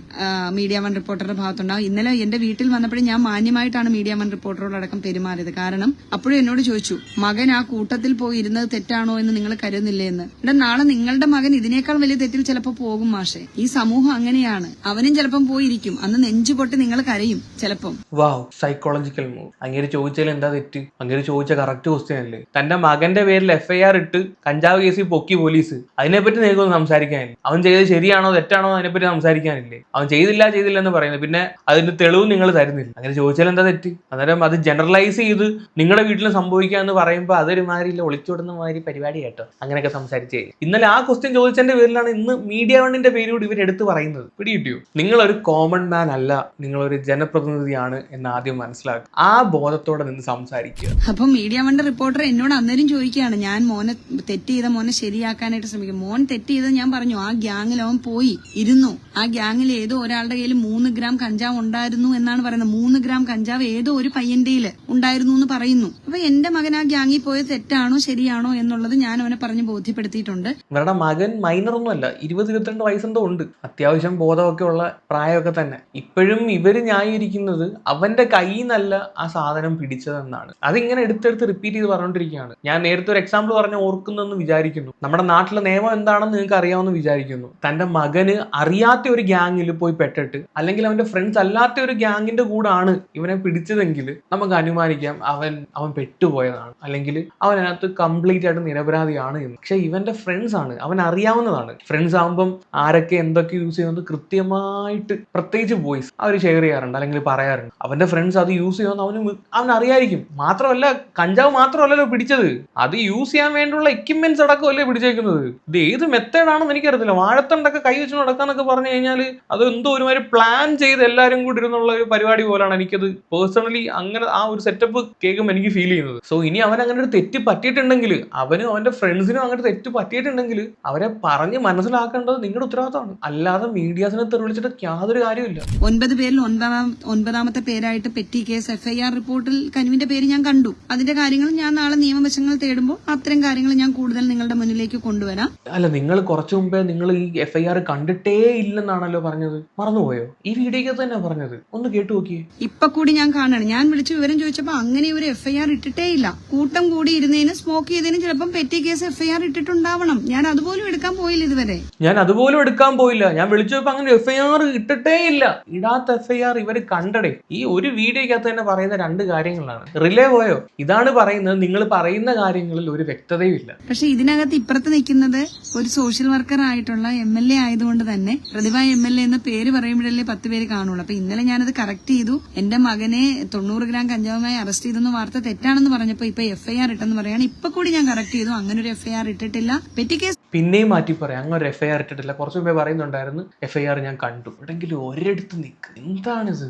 മീഡിയ വൺ റിപ്പോർട്ടറുടെ ഭാഗത്തുണ്ടാവും. ഇന്നലെ എന്റെ വീട്ടിൽ വന്നപ്പോഴും ഞാൻ മാന്യമായിട്ടാണ് മീഡിയ വൺ റിപ്പോർട്ടറോടക്കം പെരുമാറിയത്. കാരണം അപ്പോഴും എന്നോട് ചോദിച്ചു മകൻ ആ കൂട്ടത്തിൽ പോയി ഇരുന്നത് തെറ്റാണോ എന്ന് നിങ്ങൾ കരുതുന്നില്ലേ എന്ന്? ഇവിടെ നാളെ നിങ്ങളുടെ മകൻ ഇതിനേക്കാൾ വലിയ തെറ്റിൽ ചിലപ്പോൾ പോകും മാഷെ. ഈ സമൂഹം അങ്ങനെയാണ്. അവനും ചിലപ്പം പോയിരിക്കും. അന്ന് നെഞ്ചു പൊട്ടി നിങ്ങൾ കരയും ചിലപ്പം. വാവ് സൈക്കോളജിക്കൽ മൂവ് അങ്ങനെ ചോദിച്ചാൽ എന്താ തെറ്റ്? അങ്ങനെ ചോദിച്ച കറക്റ്റ് ക്വസ്റ്റ്യൻ അല്ലേ? തന്റെ മകന്റെ പേരിൽ എഫ്ഐആർ ഇട്ട് കഞ്ചാവ് കേസിൽ പൊക്കി പോലീസ്. അതിനെപ്പറ്റി നിങ്ങൾക്കൊന്നും സംസാരിക്കാനില്ല. അവൻ ചെയ്തത് ശരിയാണോ തെറ്റാണോ അതിനെപ്പറ്റി സംസാരിക്കാനില്ലേ. അവൻ ചെയ്തില്ല ചെയ്തില്ല എന്ന് പറയുന്നത് പിന്നെ അതിന്റെ തെളിവ് നിങ്ങൾ തരുന്നില്ല. അങ്ങനെ ചോദിച്ചാൽ എന്താ തെറ്റ്? അന്നേരം അത് ജനറലൈസ് ചെയ്ത് നിങ്ങളുടെ വീട്ടിൽ സംഭവിക്കുക എന്ന് പറയുമ്പോൾ അതൊരു മാതിരി ഒളിച്ചോടുന്ന മാതിരി പരിപാടി കേട്ടോ. അങ്ങനെയൊക്കെ സംസാരിച്ച് ഇന്നലെ ആ ക്വസ്റ്റ്യൻ ചോദിച്ചതിന്റെ പേരിലാണ് ഇന്ന് മീഡിയ വണ്ണിന്റെ പേരോട് ഇവർ എടുത്ത് പറയുന്നത്. പിടികിട്ടിയോ നിങ്ങളൊരു കോമൺ മാൻ അല്ല നിങ്ങളൊരു ജനപ്രതിനിധിയാണ് എന്ന് ആദ്യം മനസ്സിലാക്കുക. ആ ബോധത്തോടെ നിന്ന് സംസാരിക്കുക. അപ്പൊ മീഡിയ വണ്ണിന്റെ റിപ്പോർട്ടർ എന്നോട് അന്നേരം ചോദിക്കുകയാണ് ഞാൻ മോനെ തെറ്റ് ചെയ്ത മോനെ ശരിയാക്കാനായിട്ട് ശ്രമിക്കും. മോൻ തെറ്റ് ചെയ്ത് ഞാൻ പറഞ്ഞു ആ ഗ്യാങ്ങിൽ അവൻ പോയി ഇരുന്നു. ആ ഗ്യാങ്ങിൽ ഏതോ ഒരാളുടെ കയ്യിൽ മൂന്ന് ഗ്രാം കഞ്ചാവ് ഉണ്ടായിരുന്നു എന്നാണ് പറയുന്നത്. മൂന്ന് ഗ്രാം കഞ്ചാവ് ഏതോ ഒരു പയ്യന്റെ ഉണ്ടായിരുന്നു എന്ന് പറയുന്നു. അപ്പൊ എന്റെ മകൻ ആ ഗ്യാങ്ങിൽ പോയത് തെറ്റാണോ ശരിയാണോ എന്നുള്ളത് ഞാൻ അവനെ പറഞ്ഞ് ബോധ്യപ്പെടുത്തിയിട്ടുണ്ട്. ഇവരുടെ മകൻ മൈനർ ഒന്നുമല്ല ഇരുപത് ഇരുപത്തിരണ്ട് വയസ്സെന്തോ ഉണ്ട്. അത്യാവശ്യം ബോധമൊക്കെ ഉള്ള പ്രായമൊക്കെ തന്നെ. ഇപ്പോഴും ഇവർ ന്യായീകരിക്കുന്നത് അവന്റെ കയ്യിൽ നിന്നല്ല ആ സാധനം പിടിച്ചതെന്നാണ്. അതിങ്ങനെ എടുത്തെടുത്ത് റിപ്പീറ്റ് ചെയ്ത് പറഞ്ഞുകൊണ്ടിരിക്കുകയാണ്. ഞാൻ നേരത്തെ ഒരു എക്സാമ്പിൾ പറഞ്ഞ ഓർക്കുന്നെന്ന് വിചാരിക്കുന്നു. നമ്മുടെ നാട്ടിലെ നിയമം എന്താണെന്ന് നിങ്ങൾക്ക് അറിയാമെന്ന് വിചാരിക്കുന്നു. തന്റെ മകന് അറിയാത്ത ഒരു ഗ്യാങ്ങിൽ പോയി പെട്ടിട്ട് അല്ലെങ്കിൽ അവന്റെ ഫ്രണ്ട്സ് അല്ലാത്ത ഒരു ഗ്യാങ്ങിന്റെ കൂടാണ് ഇവനെ പിടിച്ചതെങ്കിൽ നമുക്ക് അനുമാനിക്കാം അവൻ അവൻ പെട്ടുപോയതാണ്. അല്ലെങ്കിൽ അവൻ അതിനകത്ത് കംപ്ലീറ്റ് ആയിട്ട് നിരപരാധിയാണ് എന്ന്. പക്ഷെ ഇവന്റെ ഫ്രണ്ട്സ് ആണ്. അവൻ അറിയാവുന്നതാണ്. ഫ്രണ്ട്സ് ആകുമ്പം ആരൊക്കെ എന്തൊക്കെ യൂസ് ചെയ്യുന്നത് കൃത്യമായിട്ട് പ്രത്യേകിച്ച് ബോയ്സ് അവർ ഷെയർ ചെയ്യാറുണ്ട് അല്ലെങ്കിൽ പറയാറുണ്ട്. അവന്റെ ഫ്രണ്ട്സ് അത് യൂസ് ചെയ്യുമെന്ന് അവന് അവൻ അറിയായിരിക്കും. മാത്രമല്ല കഞ്ചാവ് മാത്രമല്ലല്ലോ പിടിച്ചത്. അത് യൂസ് ചെയ്യാൻ വേണ്ടിയുള്ള എക്യുപ്മെന്റ്സ് അടക്കമല്ലേ പിടിച്ചേക്കുന്നത്. ഇത് ഏത് മെത്തേഡാണെന്ന് എനിക്കറിയത്തില്ല. വാഴത്തണ്ടൊക്കെ കൈ വെച്ച് നടക്കാന്നൊക്കെ പറഞ്ഞു കഴിഞ്ഞാൽ അത് എന്തോ ഒരുമാതിരി പ്ലാൻ ചെയ്ത് എല്ലാവരും കൂടി ഇരുന്നുള്ള ഒരു പരിപാടി പോലാണ് എനിക്കത് പേഴ്സണലി അങ്ങനെ ആ ഒരു സെറ്റപ്പ് കേൾക്കുമ്പോൾ എനിക്ക് ഫീൽ ചെയ്യുന്നത്. സോ ഇനി അവൻ അങ്ങനെ ഒരു തെറ്റ് പറ്റിയിട്ടുണ്ടെങ്കിൽ അവനും അവന്റെ ഫ്രണ്ട്സിനും അങ്ങനെ തെറ്റ് പറ്റിയിട്ടുണ്ടെങ്കിൽ അവരെ പറഞ്ഞ് മനസ്സിലാക്കേണ്ടത് നിങ്ങളുടെ ഉത്തരവാദിത്തമാണ്. അല്ലാതെ മീഡിയാസിനെ തെറിവിളിച്ചിട്ട് യാതൊരു കാര്യമില്ല ഒൻപത് പേരിൽ ഒൻപതാം ഒൻപതാമത്തെ പേരായിട്ട് petty case F I R റിപ്പോർട്ടിൽ കനുവിന്റെ പേര് ഞാൻ കണ്ടു. അതിന്റെ കാര്യങ്ങൾ ഞാൻ നാളെ നിയമവശങ്ങൾ തേടുമ്പോൾ അത്തരം കാര്യങ്ങൾ ഞാൻ കൂടുതൽ നിങ്ങളുടെ മുന്നിലേക്ക് കൊണ്ടുവരാം. അല്ല നിങ്ങൾ കുറച്ചു മുമ്പേ നിങ്ങൾ ഈ എഫ് ഐ ആർ കണ്ടിട്ടേ ഇല്ലെന്നാണല്ലോ പറഞ്ഞത്. മറന്നുപോയോ? ഈ വീഡിയോ തന്നെ പറഞ്ഞത്. ഒന്ന് കേട്ടു നോക്കിയേ. ഇപ്പൊ കൂടി ഞാൻ കാണാണ്. ഞാൻ വിളിച്ച് വിവരം ചോദിച്ചപ്പോ അങ്ങനെ ഒരു എഫ് ഐ ആർ ഇട്ടിട്ടേ ഇല്ല. കൂട്ടം കൂടി ഇരുന്നതിന് സ്മോക്ക് ചെയ്തതിന് ചിലപ്പം petty case F I R ഇട്ടിട്ടുണ്ടാവണം. ഞാൻ അതുപോലും എടുക്കാൻ പോയില്ല ഇതുവരെ. ഞാൻ അതുപോലും എടുക്കാൻ പോയില്ല. ഞാൻ വിളിച്ചപ്പോ അങ്ങനെ എഫ് ഐ ആർ ഇട്ടിട്ടേ ഇല്ല. ഇടാത്ത എഫ് ഐ ആർ ഇവർ കണ്ടടേ. ഈ ഒരു വീഡിയോക്കകത്ത് തന്നെ പറയുന്ന രണ്ട് കാര്യങ്ങളാണ്. റിലേ പോയോ? ഇതാണ് പറയുന്നത്. നിങ്ങൾ പറയുന്ന കാര്യങ്ങളിൽ ഒരു വ്യക്തതയും ഇല്ല പക്ഷെ ഇതിനകത്ത് ഇപ്പുറത്ത് നിൽക്കുന്നത് ഒരു സോഷ്യൽ വർക്കർ ആയിട്ടുള്ള എം എൽ എ ആയതുകൊണ്ട് തന്നെ പ്രതിഭ എം എൽ എ എന്ന പേര് പറയുമ്പോഴല്ലേ പത്ത് പേര് കാണുള്ളൂ. അപ്പൊ ഇന്നലെ ഞാനത് കറക്റ്റ് ചെയ്തു. എന്റെ മകനെ തൊണ്ണൂറ് ഗ്രാം കഞ്ചാവുമായി അറസ്റ്റ് ചെയ്തെന്ന് വാർത്ത തെറ്റാണെന്ന് പറഞ്ഞപ്പോ ഇപ്പൊ എഫ്ഐആർ ഇട്ടെന്ന് പറയാണ് ഇപ്പൊ കൂടി ഞാൻ കറക്റ്റ് ചെയ്തു. അങ്ങനെ ഒരു എഫ്ഐആർ ഇട്ടിട്ടില്ല. പെറ്റി കേസ് പിന്നെയും മാറ്റി പറയാം. അങ്ങനെ ഒരു എഫ്ഐആർ ഇട്ടിട്ടില്ല. കുറച്ച് മുമ്പേ പറയുന്നുണ്ടായിരുന്നു എഫ്ഐആർ ഞാൻ കണ്ടു. എവിടെങ്കിലും ഒരിടത്ത് നിൽക്ക് എന്താണ് ഇത്?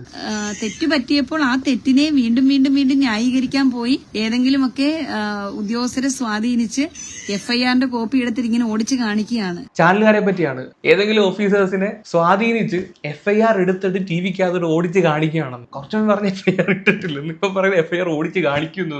തെറ്റ് പറ്റിയപ്പോൾ ആ തെറ്റിനെ വീണ്ടും വീണ്ടും വീണ്ടും ന്യായീകരിക്കാൻ പോയി. ഏതെങ്കിലുമൊക്കെ ഉദ്യോഗസ്ഥരെ സ്വാധീനിച്ച് എഫ്ഐആറിന്റെ കോപ്പി എടുത്തിട്ട് ഇങ്ങനെ ഓടിച്ച് കാണിക്കുകയാണ്. പറ്റിയാണ് ചാനലുകാരെ പറ്റിയാണ്. ഏതെങ്കിലും ഓഫീസേഴ്സിനെ സ്വാധീനിച്ച് എഫ് ഐ ആർ എടുത്തിട്ട് ടി വിക്ക് അതൊരു ഓടിച്ച് കാണിക്കുകയാണെന്ന്. കുറച്ചും പറഞ്ഞ എഫ് ഐ ആർ ഇട്ടിട്ടില്ലെന്ന് ഇപ്പൊ പറയുന്നത് എഫ് ഐ ആർ ഓടിച്ച് കാണിക്കുന്നു.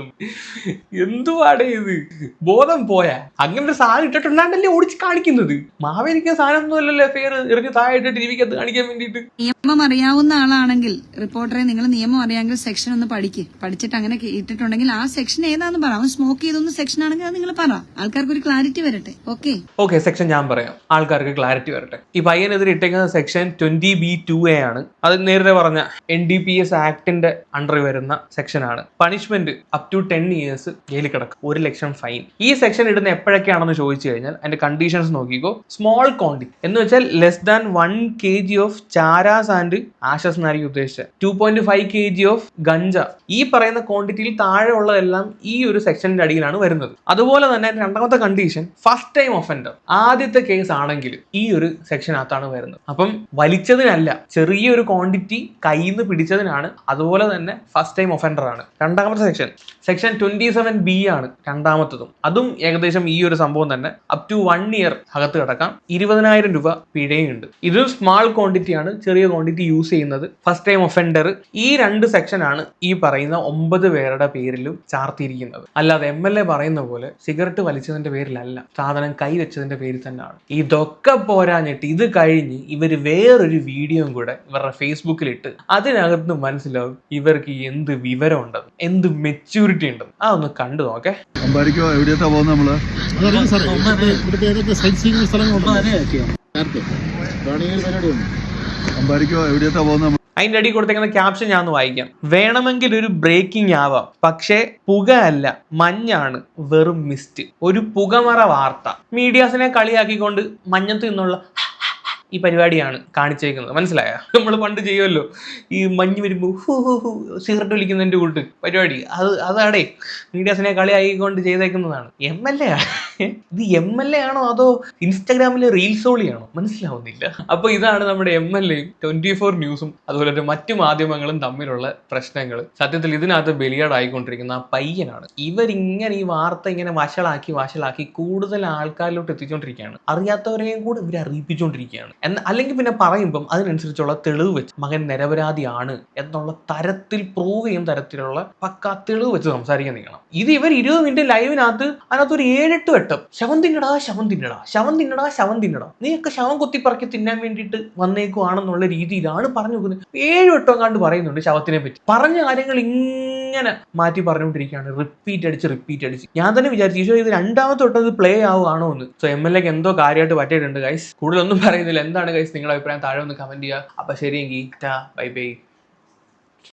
എന്തുവാടേ ഇത്? ബോധം പോയാ. അങ്ങനെ ഒരു സാധനം ഇട്ടിട്ടുണ്ടാണ്ടല്ലേ ഓടിച്ച് കാണിക്കുന്നത്? മാവേലിക്കാൻ സാധനം ഒന്നുമല്ലല്ലോ എഫ് ഐ ആർ ഇറങ്ങി താഴെ ഇട്ട് ടി വിക്ക് അത് കാണിക്കാൻ വേണ്ടിയിട്ട്. നിയമം അറിയാവുന്ന ആളാണെങ്കിൽ റിപ്പോർട്ടറെ നിങ്ങൾ നിയമം അറിയാമെങ്കിൽ സെക്ഷൻ ഒന്ന് പഠിക്ക്. പഠിച്ചിട്ട് അങ്ങനെ ഇട്ടിട്ടുണ്ടെങ്കിൽ ആ സെക്ഷൻ ഏതാന്ന് പറ. അവൻ സ്മോക്ക് ചെയ്തൊന്ന് സെക്ഷൻ ആണെങ്കിൽ അത് നിങ്ങൾ പറ. ആൾക്കാർക്ക് ഒരു ക്ലാരിറ്റി വരട്ടെ. ഓക്കെ ഓക്കെ സെക്ഷൻ ഞാൻ പറയാം. ആൾക്കാർക്ക് ക്ലാരിറ്റി വരട്ടെ. ഈ പയ്യനെതിരെ ഇട്ടേക്കുന്ന section twenty B two A ആണ്. അത് നേരത്തെ പറഞ്ഞ എൻ ഡി പി എസ് ആക്ടിന്റെ അണ്ടറിൽ വരുന്ന സെക്ഷൻ ആണ്. Punishment up to ten years ജയിലിൽ കിടക്കും. ഒരു ലക്ഷം ഫൈൻ ഈ സെക്ഷൻ ഇടുന്ന എപ്പോഴൊക്കെയാണെന്ന് ചോദിച്ചു കഴിഞ്ഞാൽ അതിന്റെ കണ്ടീഷൻസ് നോക്കിക്കോ. സ്മോൾ ക്വാണ്ടിറ്റി എന്ന് വെച്ചാൽ less than one K G of charas and ashes എന്നായിരിക്കും ഉദ്ദേശിച്ചത്. Two point five K G of ganja ഈ പറയുന്ന ക്വാണ്ടിറ്റിയിൽ താഴെ ഉള്ളതെല്ലാം ഈ ഒരു സെക്ഷന്റെ അടിയിലാണ് വരുന്നത്. അതുപോലെ തന്നെ രണ്ടാമത്തെ കണ്ടീഷൻ ഫസ്റ്റ് ടൈം ഒഫൻഡർ ആദ്യത്തെ കേസ് ആണെങ്കിൽ ഈ ഒരു സെക്ഷനകത്താണ് വരുന്നത്. അപ്പം വലിച്ചതിനല്ല ചെറിയൊരു ക്വാണ്ടിറ്റി കയ്യിൽ നിന്ന് പിടിച്ചതിനാണ്. അതുപോലെ തന്നെ ഫസ്റ്റ് ടൈം ഒഫൻഡർ ആണ്. രണ്ടാമത്തെ section section twenty seven B ആണ് രണ്ടാമത്തതും. അതും ഏകദേശം ഈ ഒരു സംഭവം തന്നെ. അപ് ടു വൺ ഇയർ അകത്ത് കിടക്കാം. ഇരുപതിനായിരം രൂപ പിഴയുണ്ട്. ഇതും സ്മാൾ ക്വാണ്ടിറ്റി ആണ്. ചെറിയ ക്വാണ്ടിറ്റി യൂസ് ചെയ്യുന്നത്. ഫസ്റ്റ് ടൈം ഒഫൻഡർ ഈ രണ്ട് സെക്ഷനാണ് ഈ പറയുന്ന ഒമ്പത് പേരുടെ പേരിലും ചാർത്തിയിരിക്കുന്നത്. അല്ലാതെ എം എൽ എ പറയുന്ന പോലെ സിഗരറ്റ് വലിച്ചതിന്റെ പേരിലല്ല. സാധനം കൈ വെച്ചതിന്റെ പേരിൽ തന്നെയാണ് ഇതൊക്കെ പോരാഞ്ഞിട്ട് ഇത് കഴിഞ്ഞ് ഇവർ വേറൊരു വീഡിയോയും കൂടെ ഇവരുടെ ഫേസ്ബുക്കിലിട്ട് അതിനകത്ത് മനസ്സിലാവും ഇവർക്ക് എന്ത് വിവരം ഉണ്ടെന്ന് എന്ത് മെച്യൂരിറ്റി ഉണ്ടെന്ന്. ഒന്ന് കണ്ടു നോക്കേ. അമ്പാരിക്കോ എവിടെയാ പോകുന്നത് അതിന്റെ അടി കൊടുത്തേക്കുന്ന ക്യാപ്ഷൻ ഞാൻ ഒന്ന് വായിക്കാം. വേണമെങ്കിൽ ഒരു ബ്രേക്കിംഗ് ആവാം. പക്ഷേ പുക അല്ല മഞ്ഞാണ് വെറും മിസ്റ്റ് ഒരു പുകമറ വാർത്ത. മീഡിയാസിനെ കളിയാക്കിക്കൊണ്ട് മഞ്ഞത്ത് നിന്നുള്ള ഈ പരിപാടിയാണ് കാണിച്ചേക്കുന്നത്. മനസ്സിലായ? നമ്മൾ പണ്ട് ചെയ്യുമല്ലോ ഈ മഞ്ഞ് വരുമ്പോൾ ഹൂ ഹു ഹു സിഗരറ്റ് വലിക്കുന്നതിന്റെ കൂട്ട് പരിപാടി. അത് അതാടേ മീഡിയാസിനെ കളിയാക്കിക്കൊണ്ട് ചെയ്തേക്കുന്നതാണ്. എം എൽ എ ഇത് എം എൽ എ ആണോ അതോ ഇൻസ്റ്റാഗ്രാമിലെ റീൽസ് ഓളിയാണോ? മനസ്സിലാവുന്നില്ല. അപ്പൊ ഇതാണ് നമ്മുടെ എം എൽ എയും ട്വന്റി ഫോർ ന്യൂസും അതുപോലെ തന്നെ മറ്റു മാധ്യമങ്ങളും തമ്മിലുള്ള പ്രശ്നങ്ങൾ സത്യത്തിൽ ഇതിനകത്ത് ബലിയാടായിക്കൊണ്ടിരിക്കുന്ന ആ പയ്യനാണ്. ഇവരിങ്ങനെ ഈ വാർത്ത ഇങ്ങനെ വഷളാക്കി വഷളാക്കി കൂടുതൽ ആൾക്കാരിലോട്ട് എത്തിച്ചുകൊണ്ടിരിക്കുകയാണ് അറിയാത്തവരെയും കൂടെ ഇവർ അറിയിപ്പിച്ചുകൊണ്ടിരിക്കുകയാണ് എന്ന അല്ലെങ്കിൽ പിന്നെ പറയുമ്പം അതിനനുസരിച്ചുള്ള തെളിവ് വെച്ച് മകൻ നിരപരാധിയാണ് എന്നുള്ള തരത്തിൽ പ്രൂവ് ചെയ്യുന്ന തരത്തിലുള്ള പക്ക തെളിവ് വെച്ച് സംസാരിക്കാൻ നിൽക്കണം. ഇത് ഇവർ ഇരുപത് മിനിറ്റ് ലൈവിനകത്ത് അതിനകത്ത് ഒരു ഏഴെട്ട് വട്ടം ശവം തിന്നടാ ശവം തിന്നടാ ശവം തിന്നടാ ശവം തിന്നടാ നീയൊക്കെ ശവം കുത്തിപ്പറക്കി തിന്നാൻ വേണ്ടിയിട്ട് വന്നേക്കുവാണെന്നുള്ള രീതിയിലാണ് പറഞ്ഞു നോക്കുന്നത്. ഏഴ് വട്ടം കണ്ട് പറയുന്നുണ്ട് ശവത്തിനെ പറ്റി. പറഞ്ഞ കാര്യങ്ങൾ ഇങ്ങനെ മാറ്റി പറഞ്ഞുകൊണ്ടിരിക്കുകയാണ്. റിപ്പീറ്റ് അടിച്ച് റിപ്പീറ്റ് അടിച്ച്. ഞാൻ തന്നെ വിചാരിച്ചു ഈശോ ഇത് രണ്ടാമത്തെ തൊട്ടത് പ്ലേ ആവുകയാണോ എന്ന്. സോ എം എൽ എക്ക് എന്തോ കാര്യമായിട്ട് പറ്റിയിട്ടുണ്ട് ഗൈസ് കൂടുതലൊന്നും പറയുന്നില്ല. എന്താണ് ഗൈസ് നിങ്ങളുടെ അഭിപ്രായം? താഴെ ഒന്ന് കമന്റ് ചെയ്യുക. അപ്പൊ ശരിയെങ്കിൽ ബൈ ബൈ